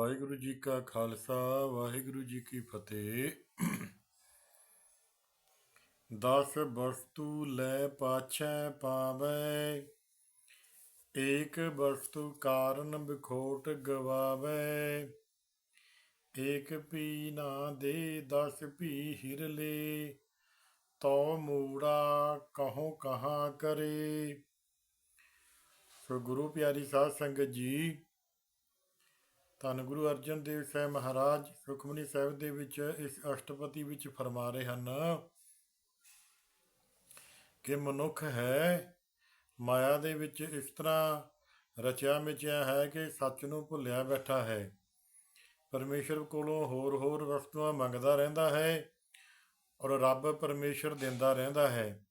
ਵਾਹਿਗੁਰੂ ਜੀ ਕਾ ਖਾਲਸਾ, ਵਾਹਿਗੁਰੂ ਜੀ ਕੀ ਫਤਿਹ। ਦਸ ਵਸਤੂ ਲੈ ਪਾਛੈ ਪਾਵੈ, ਏਕ ਵਸਤੂ ਕਾਰਨ ਵਿਖੋਟ ਗਵਾਵੈ। ਏਕ ਪੀ ਨਾ ਦੇ, ਦਸ ਪੀ ਹਿਰਲੇ ਤੋ ਮੂੜਾ ਕਹੋ ਕਹਾ ਕਰੇ। ਸੋ ਗੁਰੂ ਪਿਆਰੀ ਸਾਧ ਸੰਗਤ ਜੀ ਧੰਨ ਗੁਰੂ ਅਰਜਨ ਦੇਵ ਸਾਹਿਬ ਮਹਾਰਾਜ, ਸੁਖਮਨੀ ਸਾਹਿਬ ਦੇ ਵਿੱਚ ਇਸ ਅਸ਼ਟਪਤੀ ਵਿੱਚ ਫਰਮਾ ਰਹੇ ਹਨ ਕਿ ਮਨੁੱਖ ਹੈ, ਮਾਇਆ ਦੇ ਵਿੱਚ ਇਸ ਤਰ੍ਹਾਂ ਰਚਿਆ ਮਿਚਿਆ ਹੈ ਕਿ ਸੱਚ ਨੂੰ ਭੁੱਲਿਆ ਬੈਠਾ ਹੈ। ਪਰਮੇਸ਼ਰ ਕੋਲੋਂ ਹੋਰ ਹੋਰ ਵਸਤੂਆਂ ਮੰਗਦਾ ਰਹਿੰਦਾ ਹੈ ਔਰ ਰੱਬ ਪਰਮੇਸ਼ਰ ਦਿੰਦਾ ਰਹਿੰਦਾ ਹੈ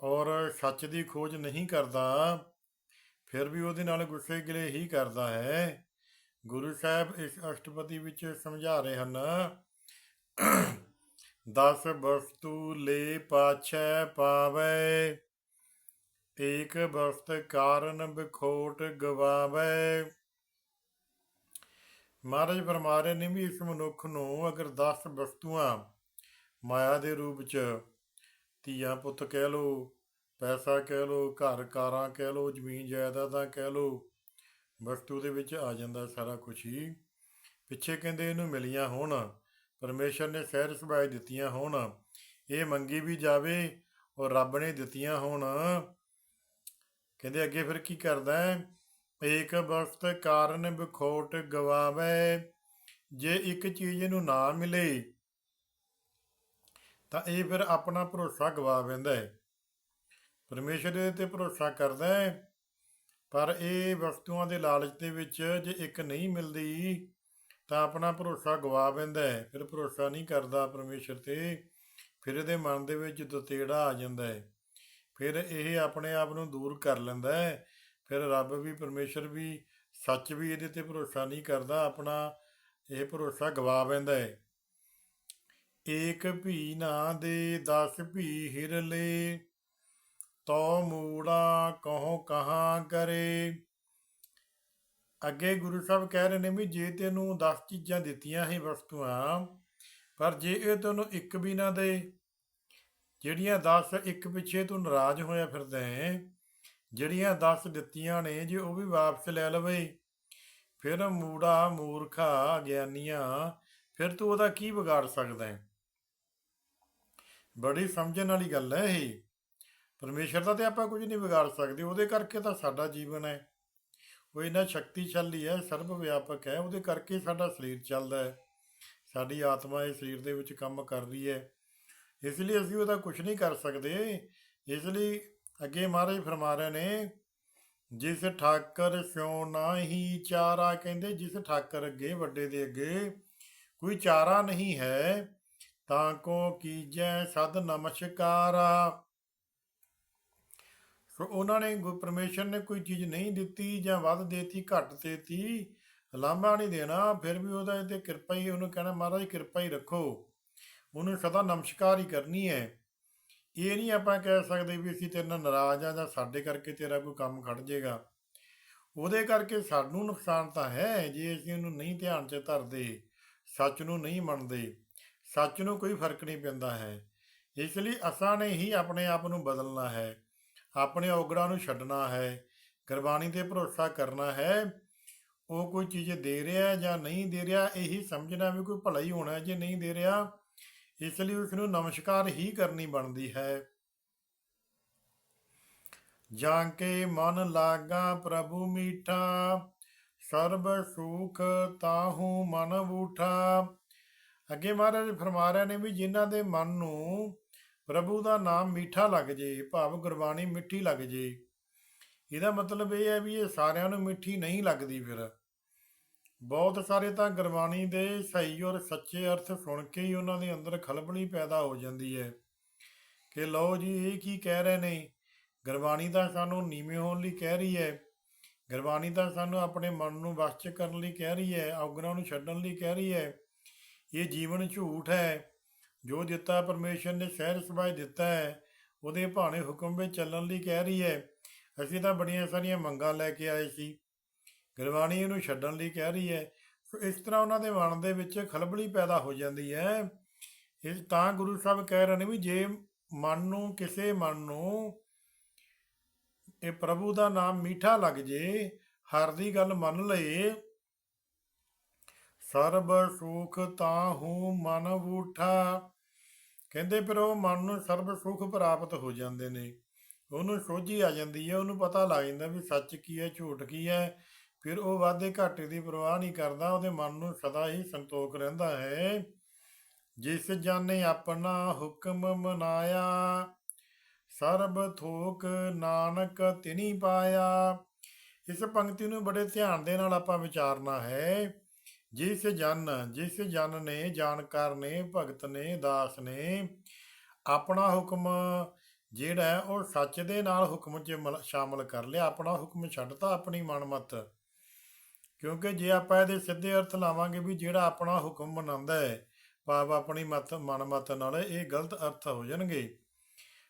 ਔਰ ਸੱਚ ਦੀ ਖੋਜ ਨਹੀਂ ਕਰਦਾ, ਫਿਰ ਵੀ ਉਹਦੇ ਨਾਲ ਗੁੱਸੇ ਗਿਲੇ ਹੀ ਕਰਦਾ ਹੈ। ਗੁਰੂ ਸਾਹਿਬ ਇਸ ਅਸ਼ਟਪਦੀ ਵਿੱਚ ਸਮਝਾ ਰਹੇ ਹਨ, ਦਸ ਵਸਤੂ ਲੈ ਪਾਛੈ ਪਾਵੈ, ਏਕ ਵਸਤ ਕਾਰਨ ਬਿਖੋਟ ਗਵਾਵੈ। ਮਹਾਰਾਜ ਫਰਮਾ ਰਹੇ ਨੇ ਵੀ ਇਸ ਮਨੁੱਖ ਨੂੰ ਅਗਰ 10 ਵਸਤੂਆਂ ਮਾਇਆ ਦੇ ਰੂਪ ਚ ਧੀਆਂ ਪੁੱਤ ਕਹਿ ਲੋ ਪੈਸਾ ਕਹਿ ਲੋ ਘਰ ਕਾਰਾਂ ਕਹਿ ਲੋ ਜ਼ਮੀਨ ਜਾਇਦਾਦਾਂ ਕਹਿ ਲੋ ਵਸਤੂ ਦੇ ਵਿੱਚ ਆ ਜਾਂਦਾ ਸਾਰਾ ਕੁਝ ਹੀ। ਪਿੱਛੇ ਕਹਿੰਦੇ ਇਹਨੂੰ ਮਿਲੀਆਂ ਹੋਣ। ਪਰਮੇਸ਼ਰ ਨੇ ਸਹਿਰ ਸੁਭਾਅ ਦਿੱਤੀਆਂ ਹੋਣ। ਇਹ ਮੰਗੀ ਵੀ ਜਾਵੇ ਔਰ ਰੱਬ ਨੇ ਦਿੱਤੀਆਂ ਹੋਣ। ਕਹਿੰਦੇ ਅੱਗੇ ਫਿਰ ਕੀ ਕਰਦਾ ਹੈ? ਏਕ ਵਸਤ ਕਾਰਨ ਵਿਖੋਟ ਗਵਾਵੇ। ਜੇ ਇੱਕ ਚੀਜ਼ ਨੂੰ ਨਾ ਮਿਲੇ, ਤਾਂ ਇਹ ਫਿਰ ਆਪਣਾ ਭਰੋਸਾ ਗਵਾ ਬੈਂਦਾ ਹੈ। ਪਰਮੇਸ਼ਰ ਦੇ ਤੇ ਭਰੋਸਾ ਕਰਦਾ ਹੈ ਪਰ ਇਹ ਵਸਤੂਆਂ ਦੇ ਲਾਲਚ ਦੇ ਵਿੱਚ ਜੇ ਇੱਕ ਨਹੀਂ ਮਿਲਦੀ, ਤਾਂ ਆਪਣਾ ਭਰੋਸਾ ਗਵਾ ਬੈਂਦਾ ਹੈ। ਫਿਰ ਭਰੋਸਾ ਨਹੀਂ ਕਰਦਾ ਪਰਮੇਸ਼ਰ ਤੇ, ਫਿਰ ਇਹਦੇ ਮਨ ਦੇ ਵਿੱਚ ਦਤੇੜਾ ਆ ਜਾਂਦਾ ਹੈ। ਫਿਰ ਇਹ ਆਪਣੇ ਆਪ ਨੂੰ ਦੂਰ ਕਰ ਲੈਂਦਾ ਹੈ। ਫਿਰ ਰੱਬ ਵੀ, ਪਰਮੇਸ਼ਰ ਵੀ, ਸੱਚ ਵੀ ਇਹਦੇ ਤੇ ਭਰੋਸਾ ਨਹੀਂ ਕਰਦਾ, ਆਪਣਾ ਇਹ ਭਰੋਸਾ ਗਵਾ ਬੈਂਦਾ ਹੈ। ਏਕ ਭੀ ਨਾ ਦੇ 10 ਭੀ ਹਿਰਲੇ ਤੋ ਮੂੜਾ ਕਹੋ ਕਹਾਂ ਕਰੇ ਅੱਗੇ ਗੁਰੂ ਸਾਹਿਬ ਕਹਿ ਰਹੇ ਨੇ ਵੀ ਜੇ ਤੈਨੂੰ 10 ਚੀਜ਼ਾਂ ਦਿੱਤੀਆਂ ਹੀ ਵਸਤੂਆਂ, ਪਰ ਜੇ ਇਹ ਤੈਨੂੰ ਇੱਕ ਵੀ ਨਾ ਦੇ, ਜਿਹੜੀਆਂ 10 ਇੱਕ ਪਿੱਛੇ ਤੂੰ ਨਾਰਾਜ਼ ਹੋਇਆ ਫਿਰਦਾ ਹੈ, ਜਿਹੜੀਆਂ 10 ਦਿੱਤੀਆਂ ਨੇ ਜੇ ਉਹ ਵੀ ਵਾਪਸ ਲੈ ਲਵੇ, ਫਿਰ ਮੂੜਾ ਮੂਰਖਾ ਗਿਆਨੀਆਂ, ਫਿਰ ਤੂੰ ਉਹਦਾ ਕੀ ਵਿਗਾੜ ਸਕਦਾ ਹੈ? ਬੜੀ ਸਮਝਣ ਵਾਲੀ ਗੱਲ ਹੈ ਇਹ। ਪਰਮੇਸ਼ਰ ਦਾ ਤੇ ਆਪਾਂ ਕੁਝ ਨਹੀਂ ਵਿਗਾੜ ਸਕਦੇ, ਉਹਦੇ ਕਰਕੇ ਤਾਂ ਸਾਡਾ ਜੀਵਨ ਹੈ। ਉਹ ਇੰਨਾ ਸ਼ਕਤੀਸ਼ਾਲੀ ਹੈ ਸਰਵ ਵਿਆਪਕ ਹੈ, ਉਹਦੇ ਕਰਕੇ ਸਾਡਾ ਸਰੀਰ ਚੱਲਦਾ ਹੈ। ਸਾਡੀ ਆਤਮਾ ਇਹ ਸਰੀਰ ਦੇ ਵਿੱਚ ਕੰਮ ਕਰ ਰਹੀ ਹੈ। ਇਸ ਲਈ ਅਸੀਂ ਉਹਦਾ ਕੁਝ ਨਹੀਂ ਕਰ ਸਕਦੇ। ਇਸ ਲਈ ਅੱਗੇ ਮਹਾਰਾਜ ਫਰਮਾ ਰਹੇ ਨੇ, ਜਿਸ ਠਾਕਰ ਸਿਉ ਨਾਹੀ ਚਾਰਾ ਕਹਿੰਦੇ, ਜਿਸ ਠਾਕਰ ਅੱਗੇ ਵੱਡੇ ਦੇ ਅੱਗੇ ਕੋਈ ਚਾਰਾ ਨਹੀਂ ਹੈ, ਤਾਂ ਕੋ ਕੀਜੈ ਸਦ ਨਮਸਕਾਰਾ। ਪਰ ਉਹਨਾਂ ਨੇ ਗੁਰ ਪਰਮੇਸ਼ਰ ਨੇ ਕੋਈ ਚੀਜ਼ ਨਹੀਂ ਦਿੱਤੀ ਜਾਂ ਵੱਧ ਦੇਤੀ, ਘੱਟ ਦੇਤੀ, ਲਾਂਭਾ ਨਹੀਂ ਦੇਣਾ, ਫਿਰ ਵੀ ਉਹਦਾ ਇਹ ਤੇ ਕਿਰਪਾ ਹੀ, ਉਹਨੂੰ ਕਹਿਣਾ, ਮਹਾਰਾਜ, ਕਿਰਪਾ ਹੀ ਰੱਖੋ। ਉਹਨੂੰ ਸਦਾ ਨਮਸਕਾਰ ਹੀ ਕਰਨੀ ਹੈ। ਇਹ ਨਹੀਂ ਆਪਾਂ ਕਹਿ ਸਕਦੇ ਵੀ ਅਸੀਂ ਤੇਰੇ ਨਾਲ ਨਾਰਾਜ਼ ਆ ਜਾਂ ਸਾਡੇ ਕਰਕੇ ਤੇਰਾ ਕੋਈ ਕੰਮ ਖੜ ਜਾਏਗਾ। ਉਹਦੇ ਕਰਕੇ ਸਾਨੂੰ ਨੁਕਸਾਨ ਤਾਂ ਹੈ ਜੇ ਅਸੀਂ ਉਹਨੂੰ ਨਹੀਂ ਧਿਆਨ 'ਚ ਧਰਦੇ, ਸੱਚ ਨੂੰ ਨਹੀਂ ਮੰਨਦੇ। ਸੱਚ ਨੂੰ ਕੋਈ ਫ਼ਰਕ ਨਹੀਂ ਪੈਂਦਾ ਹੈ। ਇਸ ਲਈ ਅਸਾਂ ਨੇ ਹੀ ਆਪਣੇ ਆਪ ਨੂੰ ਬਦਲਣਾ ਹੈ। ਆਪਣੇ ਔਗੜਾਂ ਨੂੰ ਛੱਡਣਾ ਹੈ, ਗੁਰਬਾਣੀ ਤੇ ਭਰੋਸਾ ਕਰਨਾ ਹੈ। ਉਹ ਕੋਈ ਚੀਜ਼ ਦੇ ਰਿਹਾ ਜਾਂ ਨਹੀਂ ਦੇ ਰਿਹਾ, ਇਹੀ ਸਮਝਣਾ ਵੀ ਕੋਈ ਭਲਾ ਹੀ ਹੋਣਾ ਜੇ ਨਹੀਂ ਦੇ ਰਿਹਾ, ਇਸ ਲਈ ਉਸ ਨੂੰ ਨਮਸਕਾਰ ਹੀ ਕਰਨੀ ਬਣਦੀ ਹੈ। ਜਾਂ ਕੇ ਮਨ ਲਾਗਾ ਪ੍ਰਭੂ ਮੀਠਾ, ਸਰਬ ਸੁਖ ਤਾਹੂ ਮਨ ਬੂਠਾ। ਅੱਗੇ ਮਹਾਰਾਜ ਫਰਮਾ ਰਹੇ ਨੇ ਵੀ ਜਿਨ੍ਹਾਂ ਦੇ ਮਨ ਨੂੰ ਪ੍ਰਭੂ ਦਾ ਨਾਮ ਮਿੱਠਾ ਲੱਗ ਜੇ, ਭਾਵ ਗੁਰਬਾਣੀ ਮਿੱਠੀ ਲੱਗ ਜੇ। ਇਹਦਾ ਮਤਲਬ ਇਹ ਹੈ ਵੀ ਇਹ ਸਾਰਿਆਂ ਨੂੰ ਮਿੱਠੀ ਨਹੀਂ ਲੱਗਦੀ ਫਿਰ। ਬਹੁਤ ਸਾਰੇ ਤਾਂ ਗੁਰਬਾਣੀ ਦੇ ਸਹੀ ਔਰ ਸੱਚੇ ਅਰਥ ਸੁਣ ਕੇ ਹੀ ਉਹਨਾਂ ਦੇ ਅੰਦਰ ਖਲਬਲੀ ਪੈਦਾ ਹੋ ਜਾਂਦੀ ਹੈ ਕਿ ਲਓ ਜੀ, ਇਹ ਕੀ ਕਹਿ ਰਹੇ ਨੇ? ਗੁਰਬਾਣੀ ਤਾਂ ਸਾਨੂੰ ਨੀਵੇਂ ਹੋਣ ਲਈ ਕਹਿ ਰਹੀ ਹੈ। ਗੁਰਬਾਣੀ ਤਾਂ ਸਾਨੂੰ ਆਪਣੇ ਮਨ ਨੂੰ ਵਸ ਚ ਕਰਨ ਲਈ ਕਹਿ ਰਹੀ ਹੈ ਔਗਰਾਂ ਨੂੰ ਛੱਡਣ ਲਈ ਕਹਿ ਰਹੀ ਹੈ। ਇਹ ਜੀਵਨ ਝੂਠ ਹੈ। ਜੋ ਦਿੱਤਾ ਪਰਮੇਸ਼ਰ ਨੇ ਸਹਿਰ ਸੁਭਾਅ ਦਿੱਤਾ ਹੈ, ਉਹਦੇ ਭਾਣੇ ਹੁਕਮ ਵਿੱਚ ਚੱਲਣ ਲਈ ਕਹਿ ਰਹੀ ਹੈ। ਅਸੀਂ ਤਾਂ ਬੜੀਆਂ ਸਾਰੀਆਂ ਮੰਗਾਂ ਲੈ ਕੇ ਆਏ ਸੀ। ਗੁਰਬਾਣੀ ਨੂੰ ਛੱਡਣ ਲਈ ਕਹਿ ਰਹੀ ਹੈ। ਇਸ ਤਰ੍ਹਾਂ ਉਹਨਾਂ ਦੇ ਮਨ ਦੇ ਵਿੱਚ ਖਲਬਲੀ ਪੈਦਾ ਹੋ ਜਾਂਦੀ ਹੈ। ਇਸ ਤਾਂ ਗੁਰੂ ਸਾਹਿਬ ਕਹਿ ਰਹੇ ਨੇ ਵੀ ਜੇ ਮਨ ਨੂੰ, ਕਿਸੇ ਮਨ ਨੂੰ ਇਹ ਪ੍ਰਭੂ ਦਾ ਨਾਮ ਮੀਠਾ ਲੱਗ ਜੇ, ਹਰ ਦੀ ਗੱਲ ਮੰਨ ਲਏ, ਸਰਬ ਸੁਖ ਤਾਹੂ ਮਨ ਬੂਠਾ ਕਹਿੰਦੇ ਫਿਰ ਉਹ ਮਨ ਨੂੰ ਸਰਬ ਸੁਖ ਪ੍ਰਾਪਤ ਹੋ ਜਾਂਦੇ ਨੇ। ਉਹਨੂੰ ਸੋਝੀ ਆ ਜਾਂਦੀ ਹੈ, ਉਹਨੂੰ ਪਤਾ ਲੱਗ ਜਾਂਦਾ ਵੀ ਸੱਚ ਕੀ ਹੈ, ਝੂਠ ਕੀ ਹੈ। ਫਿਰ ਉਹ ਵਾਧੇ ਘਾਟੇ ਦੀ ਪਰਵਾਹ ਨਹੀਂ ਕਰਦਾ, ਉਹਦੇ ਮਨ ਨੂੰ ਸਦਾ ਹੀ ਸੰਤੋਖ ਰਹਿੰਦਾ ਹੈ। ਜਿਸ ਜਾਨੇ ਆਪਣਾ ਹੁਕਮ ਮਨਾਇਆ, ਸਰਬ ਥੋਕ ਨਾਨਕ ਤਿਨੀ ਪਾਇਆ। ਇਸ ਪੰਕਤੀ ਨੂੰ ਬੜੇ ਧਿਆਨ ਦੇ ਨਾਲ ਆਪਾਂ ਵਿਚਾਰਨਾ ਹੈ। ਜਿਸ ਜਨ ਜਿਸ ਜਨ ਨੇ ਜਾਣਕਾਰ ਨੇ, ਭਗਤ ਨੇ, ਦਾਸ ਨੇ, ਆਪਣਾ ਹੁਕਮ ਜਿਹੜਾ ਉਹ ਸੱਚ ਦੇ ਨਾਲ ਹੁਕਮ 'ਚ ਮਲ- ਸ਼ਾਮਲ ਕਰ ਲਿਆ। ਆਪਣਾ ਹੁਕਮ ਛੱਡਤਾ ਆਪਣੀ ਮਨਮਤ। ਕਿਉਂਕਿ ਜੇ ਆਪਾਂ ਇਹਦੇ ਸਿੱਧੇ ਅਰਥ ਲਾਵਾਂਗੇ ਵੀ ਜਿਹੜਾ ਆਪਣਾ ਹੁਕਮ ਮਨਾਉਂਦਾ ਹੈ, ਭਾਵ ਆਪਣੀ ਮਤ, ਮਨਮਤ ਨਾਲ ਇਹ ਗਲਤ ਅਰਥ ਹੋ ਜਾਣਗੇ।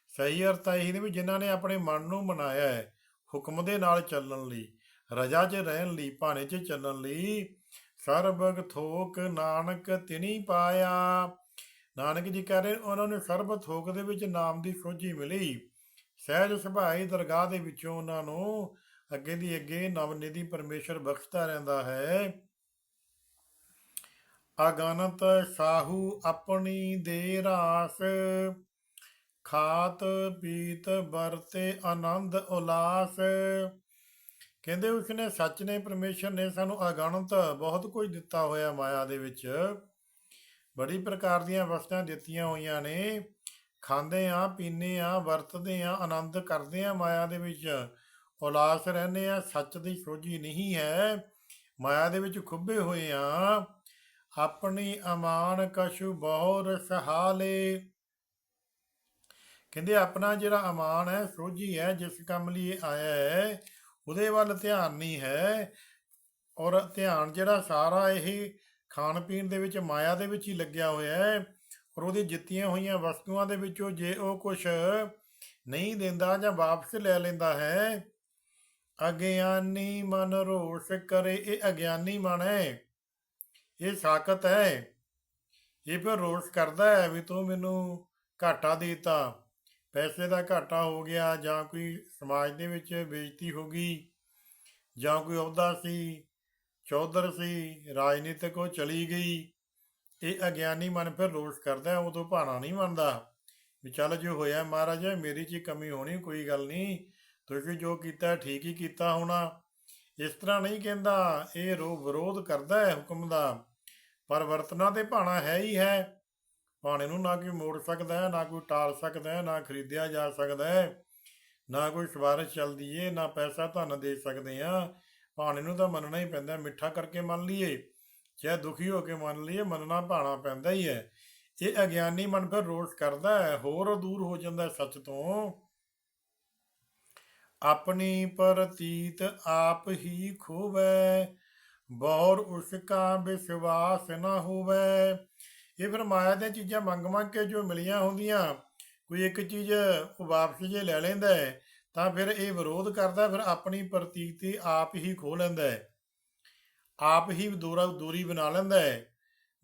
ਸਹੀ ਅਰਥ ਇਹ ਨੇ ਵੀ ਜਿਨ੍ਹਾਂ ਨੇ ਆਪਣੇ ਮਨ ਨੂੰ ਮਨਾਇਆ ਹੈ, ਹੁਕਮ ਦੇ ਨਾਲ ਚੱਲਣ ਲਈ, ਰਜਾ 'ਚ ਰਹਿਣ ਲਈ, ਭਾਣੇ 'ਚ ਚੱਲਣ ਲਈ ਸਰਬਗ ਥੋਕ ਨਾਨਕ ਤਿਨੀ ਪਾਇਆ। ਨਾਨਕ ਜੀ ਕਹਿ ਰਹੇ, ਉਹਨਾਂ ਨੂੰ ਸਰਬ ਥੋਕ ਦੇ ਵਿੱਚ ਨਾਮ ਦੀ ਸੋਝੀ ਮਿਲੀ। ਸਹਿਜ ਸੁਭਾਈ ਦਰਗਾਹ ਦੇ ਵਿੱਚੋਂ ਉਹਨਾਂ ਨੂੰ ਅੱਗੇ ਦੀ ਅੱਗੇ ਨਵਨਿਧੀ ਪਰਮੇਸ਼ਰ ਬਖਸ਼ਦਾ ਰਹਿੰਦਾ ਹੈ। ਅਗਨਤ ਸਾਹੂ ਆਪਣੀ ਦੇ ਰਾਸ। ਖਾਤ ਪੀਤ ਵਰਤੇ ਆਨੰਦ ਉਲਾਸ। ਕਹਿੰਦੇ ਉਸਨੇ ਸੱਚ ਨੇ, ਪਰਮੇਸ਼ਰ ਨੇ ਸਾਨੂੰ ਅਗਣਤ ਬਹੁਤ ਕੁਝ ਦਿੱਤਾ ਹੋਇਆ ਮਾਇਆ ਦੇ ਵਿੱਚ। ਬੜੀ ਪ੍ਰਕਾਰ ਦੀਆਂ ਵਸਤਾਂ ਦਿੱਤੀਆਂ ਹੋਈਆਂ ਨੇ। ਖਾਂਦੇ ਆ ਪੀਂਦੇ ਆ ਵਰਤਦੇ ਆ ਆਨੰਦ ਕਰਦੇ ਆ ਮਾਇਆ ਦੇ ਵਿੱਚ। ਉਲਾਸ ਰਹਿੰਦੇ ਆ ਸੱਚ ਦੀ ਸੋਝੀ ਨਹੀਂ ਹੈ। ਮਾਇਆ ਦੇ ਵਿੱਚ ਖੁੱਬੇ ਹੋਏ ਆ ਆਪਣੀ ਅਮਾਨ ਕਛੂ ਬਹੁਰ ਸਹਾਲੇ। ਕਹਿੰਦੇ ਆਪਣਾ ਜਿਹੜਾ ਅਮਾਨ ਹੈ, ਸੋਝੀ ਹੈ, ਜਿਸ ਕੰਮ ਲਈ ਇਹ ਆਇਆ ਹੈ ਉਹਦੇ ਵੱਲ ਧਿਆਨ ਨਹੀਂ ਹੈ। ਔਰ ਧਿਆਨ ਜਿਹੜਾ ਸਾਰਾ ਇਹ ਖਾਣ ਪੀਣ ਦੇ ਵਿੱਚ, ਮਾਇਆ ਦੇ ਵਿੱਚ ਹੀ ਲੱਗਿਆ ਹੋਇਆ ਹੈ। ਔਰ ਉਹਦੀ ਜਿੱਤੀਆਂ ਹੋਈਆਂ ਵਸਤੂਆਂ ਦੇ ਵਿੱਚੋਂ ਜੇ ਉਹ ਕੁਝ ਨਹੀਂ ਦਿੰਦਾ ਜਾਂ ਵਾਪਸ ਲੈ ਲੈਂਦਾ ਹੈ, ਅਗਿਆਨੀ ਮਨ ਰੋਸ਼ ਕਰੇ, ਇਹ ਅਗਿਆਨੀ ਮਨ ਹੈ। ਇਹ ਸਾਕਤ ਹੈ। ਇਹ ਫਿਰ ਰੋਸ਼ ਕਰਦਾ ਹੈ ਵੀ ਤੂੰ ਮੈਨੂੰ ਘਾਟਾ ਦੇਤਾ। ਪੈਸੇ ਦਾ ਘਾਟਾ ਹੋ ਗਿਆ ਜਾਂ ਕੋਈ ਸਮਾਜ ਦੇ ਵਿੱਚ ਬੇਇੱਜ਼ਤੀ ਹੋ ਗਈ ਜਾਂ ਕੋਈ ਅਹੁਦਾ ਸੀ, ਚੌਧਰ ਸੀ, ਰਾਜਨੀਤਿਕ ਉਹ ਚਲੀ ਗਈ, ਇਹ ਅਗਿਆਨੀ ਮਨ ਫਿਰ ਰੋਸ਼ ਕਰਦਾ ਉਦੋਂ ਭਾਣਾ ਨਹੀਂ ਮੰਨਦਾ ਵੀ ਚੱਲ ਜੋ ਹੋਇਆ ਮਹਾਰਾਜ, ਮੇਰੀ 'ਚ ਕਮੀ ਹੋਣੀ, ਕੋਈ ਗੱਲ ਨਹੀਂ, ਤੁਸੀਂ ਜੋ ਕੀਤਾ ਠੀਕ ਹੀ ਕੀਤਾ ਹੋਣਾ। ਇਸ ਤਰ੍ਹਾਂ ਨਹੀਂ ਕਹਿੰਦਾ, ਇਹ ਰੋ ਵਿਰੋਧ ਕਰਦਾ ਹੈ ਹੁਕਮ ਦਾ, ਪਰ ਵਰਤਣਾ ਤੇ ਭਾਣਾ ਹੈ ਹੀ ਹੈ। ਭਾਣੇ ਨੂੰ ਨਾ ਕੋਈ ਮੋੜ ਸਕਦਾ ਹੈ, ਨਾ ਕੋਈ ਟਾਲ ਸਕਦਾ ਹੈ, ਨਾ ਖਰੀਦਿਆ ਜਾ ਸਕਦਾ ਹੈ, ਨਾ ਕੋਈ ਸਿਫਾਰਿਸ਼ ਚੱਲਦੀ ਏ, ਨਾ ਪੈਸਾ ਧਨ ਦੇ ਸਕਦੇ ਆ ਭਾਣੇ ਨੂੰ ਤਾਂ ਮੰਨਣਾ ਹੀ ਪੈਂਦਾ, ਮਿੱਠਾ ਕਰਕੇ ਮੰਨ ਲਈਏ, ਚਾਹੇ ਦੁਖੀ ਹੋ ਕੇ ਮੰਨ ਲਈਏ, ਮੰਨਣਾ ਭਾਣਾ ਪੈਂਦਾ ਹੀ ਹੈ। ਇਹ ਅਗਿਆਨੀ ਮਨ ਫਿਰ ਰੋਸ਼ ਕਰਦਾ ਹੈ, ਹੋਰ ਦੂਰ ਹੋ ਜਾਂਦਾ ਸੱਚ ਤੋਂ। ਆਪਣੀ ਪ੍ਰਤੀਤ ਆਪ ਹੀ ਖੋਵੈ, ਬੌਰ ਉਸਕਾ ਵਿਸ਼ਵਾਸ ਨਾ ਹੋਵੇ। ਇਹ ਫਿਰ ਮਾਇਆ ਦੀਆਂ ਚੀਜ਼ਾਂ ਮੰਗ ਮੰਗ ਕੇ ਜੋ ਮਿਲੀਆਂ ਹੁੰਦੀਆਂ, ਕੋਈ ਇੱਕ ਚੀਜ਼ ਉਹ ਵਾਪਸ ਜੇ ਲੈ ਲੈਂਦਾ ਹੈ, ਤਾਂ ਫਿਰ ਇਹ ਵਿਰੋਧ ਕਰਦਾ, ਫਿਰ ਆਪਣੀ ਪ੍ਰਤੀਤੀ ਆਪ ਹੀ ਖੋ ਲੈਂਦਾ ਹੈ। ਆਪ ਹੀ ਦੂਰਾ, ਦੂਰੀ ਬਣਾ ਲੈਂਦਾ ਹੈ।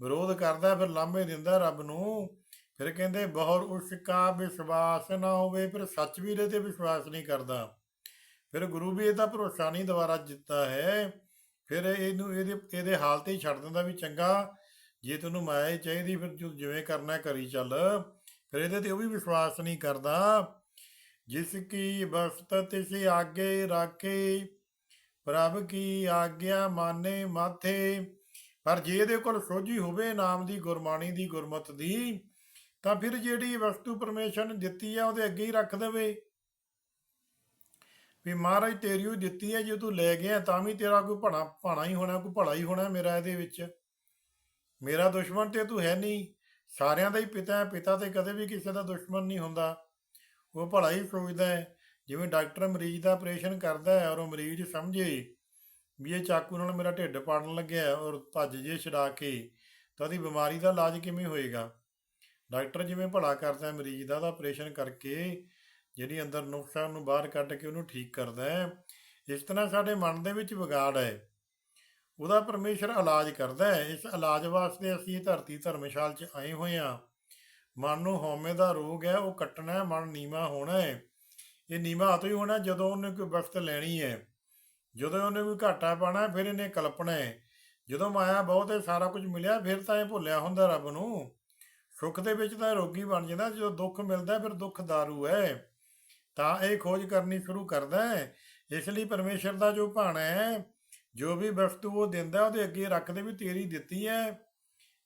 ਵਿਰੋਧ ਕਰਦਾ, ਫਿਰ ਲਾਂਭੇ ਦਿੰਦਾ ਰੱਬ ਨੂੰ। ਫਿਰ ਕਹਿੰਦੇ, ਬਹੁਰ ਉਸਕਾ ਵਿਸ਼ਵਾਸ ਨਾ ਹੋਵੇ। ਫਿਰ ਸੱਚ ਵੀ ਇਹਦੇ ਤੇ ਵਿਸ਼ਵਾਸ ਨਹੀਂ ਕਰਦਾ। ਫਿਰ ਗੁਰੂ ਵੀ ਇਹਦਾ ਭਰੋਸਾ ਨਹੀਂ ਦੁਬਾਰਾ ਜਿੱਤਾ ਹੈ। ਫਿਰ ਇਹਨੂੰ, ਇਹਦੇ ਇਹਦੇ ਹਾਲਤ ਹੀ ਛੱਡ ਦਿੰਦਾ ਵੀ ਚੰਗਾ ਜੇ ਤੈਨੂੰ ਮਾਇਆ ਹੀ ਚਾਹੀਦੀ, ਫਿਰ ਤੂੰ ਜਿਵੇਂ ਕਰਨਾ ਕਰੀ ਚੱਲ। ਫਿਰ ਇਹਦੇ ਤੇ ਉਹ ਵੀ ਵਿਸ਼ਵਾਸ ਨਹੀਂ ਕਰਦਾ। ਜਿਸ ਕੀ ਬਸਤ ਤਿਸ ਆਗੇ ਰਾਖੇ, ਪ੍ਰਭ ਕੀ ਆਗਿਆ ਮਾਨੇ ਮਾਥੇ। ਪਰ ਜੇ ਇਹਦੇ ਕੋਲ ਸੋਝੀ ਹੋਵੇ ਨਾਮ ਦੀ ਗੁਰਬਾਣੀ ਦੀ ਗੁਰਮਤ ਦੀ, ਤਾਂ ਫਿਰ ਜਿਹੜੀ ਵਸਤੂ ਪਰਮੇਸ਼ਰ ਨੇ ਦਿੱਤੀ ਆ, ਉਹਦੇ ਅੱਗੇ ਹੀ ਰੱਖ ਦੇਵੇ। ਵੀ ਮਹਾਰਾਜ ਤੇਰੀ ਉਹ ਦਿੱਤੀ ਹੈ ਜੇ ਤੂੰ ਲੈ ਗਿਆ, ਤਾਂ ਵੀ ਤੇਰਾ ਕੋਈ ਭਣਾ ਭਾਣਾ ਹੀ ਹੋਣਾ, ਕੋਈ ਭਲਾ ਹੀ ਹੋਣਾ ਮੇਰਾ ਇਹਦੇ ਵਿੱਚ। ਮੇਰਾ ਦੁਸ਼ਮਣ ਤੇ ਤੂੰ ਹੈ ਨਹੀਂ। ਸਾਰਿਆਂ ਦਾ ਹੀ ਪਿਤਾ ਹੈ, ਪਿਤਾ ਤੇ ਕਦੇ ਵੀ ਕਿਸੇ ਦਾ ਦੁਸ਼ਮਣ ਨਹੀਂ ਹੁੰਦਾ। ਉਹ ਭਲਾ ਹੀ ਸੋਚਦਾ ਹੈ, ਜਿਵੇਂ ਡਾਕਟਰ ਮਰੀਜ਼ ਦਾ ਆਪਰੇਸ਼ਨ ਕਰਦਾ ਹੈ ਔਰ ਉਹ ਮਰੀਜ਼ ਸਮਝੇ ਵੀ ਇਹ ਚਾਕੂ ਨਾਲ ਮੇਰਾ ਢਿੱਡ ਪਾੜਨ ਲੱਗਿਆ ਔਰ ਭੱਜ ਜੇ ਛਡਾ ਕੇ, ਤਾਂ ਉਹਦੀ ਬਿਮਾਰੀ ਦਾ ਇਲਾਜ ਕਿਵੇਂ ਹੋਏਗਾ? ਡਾਕਟਰ ਜਿਵੇਂ ਭਲਾ ਕਰਦਾ ਹੈ, ਮਰੀਜ਼ ਦਾ ਉਹਦਾ ਆਪਰੇਸ਼ਨ ਕਰਕੇ ਜਿਹੜੀ ਅੰਦਰ ਨੁਕਸਾਂ ਨੂੰ ਬਾਹਰ ਕੱਢ ਕੇ ਉਹਨੂੰ ਠੀਕ ਕਰਦਾ ਹੈ। ਇਸ ਤਰ੍ਹਾਂ ਸਾਡੇ ਮਨ ਦੇ ਵਿੱਚ ਵਿਗਾੜ ਹੈ। ਉਹਦਾ ਪਰਮੇਸ਼ਰ ਇਲਾਜ ਕਰਦਾ ਹੈ। ਇਸ ਇਲਾਜ ਵਾਸਤੇ ਅਸੀਂ ਧਰਤੀ ਧਰਮਸ਼ਾਲ 'ਚ ਆਏ ਹੋਏ ਹਾਂ। ਮਨ ਨੂੰ ਹਉਮੈ ਦਾ ਰੋਗ ਹੈ, ਉਹ ਕੱਟਣਾ ਹੈ, ਮਨ ਨੀਵਾ ਹੋਣਾ ਹੈ। ਇਹ ਨੀਵਾ ਤੋਂ ਹੀ ਹੋਣਾ ਜਦੋਂ ਉਹਨੇ ਕੋਈ ਵਸਤ ਲੈਣੀ ਹੈ। ਜਦੋਂ ਉਹਨੇ ਕੋਈ ਘਾਟਾ ਪਾਣਾ ਫਿਰ ਇਹਨੇ ਕਲਪਣਾ ਹੈ। ਜਦੋਂ ਮਾਇਆ ਬਹੁਤ ਹੈ, ਸਾਰਾ ਕੁਝ ਮਿਲਿਆ, ਫਿਰ ਤਾਂ ਇਹ ਭੁੱਲਿਆ ਹੁੰਦਾ ਰੱਬ ਨੂੰ। ਸੁੱਖ ਦੇ ਵਿੱਚ ਤਾਂ ਇਹ ਰੋਗੀ ਬਣ ਜਾਂਦਾ, ਜਦੋਂ ਦੁੱਖ ਮਿਲਦਾ ਫਿਰ ਦੁੱਖ ਦਾਰੂ ਹੈ। ਤਾਂ ਇਹ ਖੋਜ ਕਰਨੀ ਸ਼ੁਰੂ ਕਰਦਾ ਹੈ। ਇਸ ਲਈ ਪਰਮੇਸ਼ਰ ਦਾ ਜੋ ਭਾਣਾ ਹੈ ਜੋ ਵੀ ਵਸਤੂ ਉਹ ਦਿੰਦਾ, ਉਹਦੇ ਅੱਗੇ ਰੱਖਦੇ ਵੀ ਤੇਰੀ ਦਿੱਤੀ ਹੈ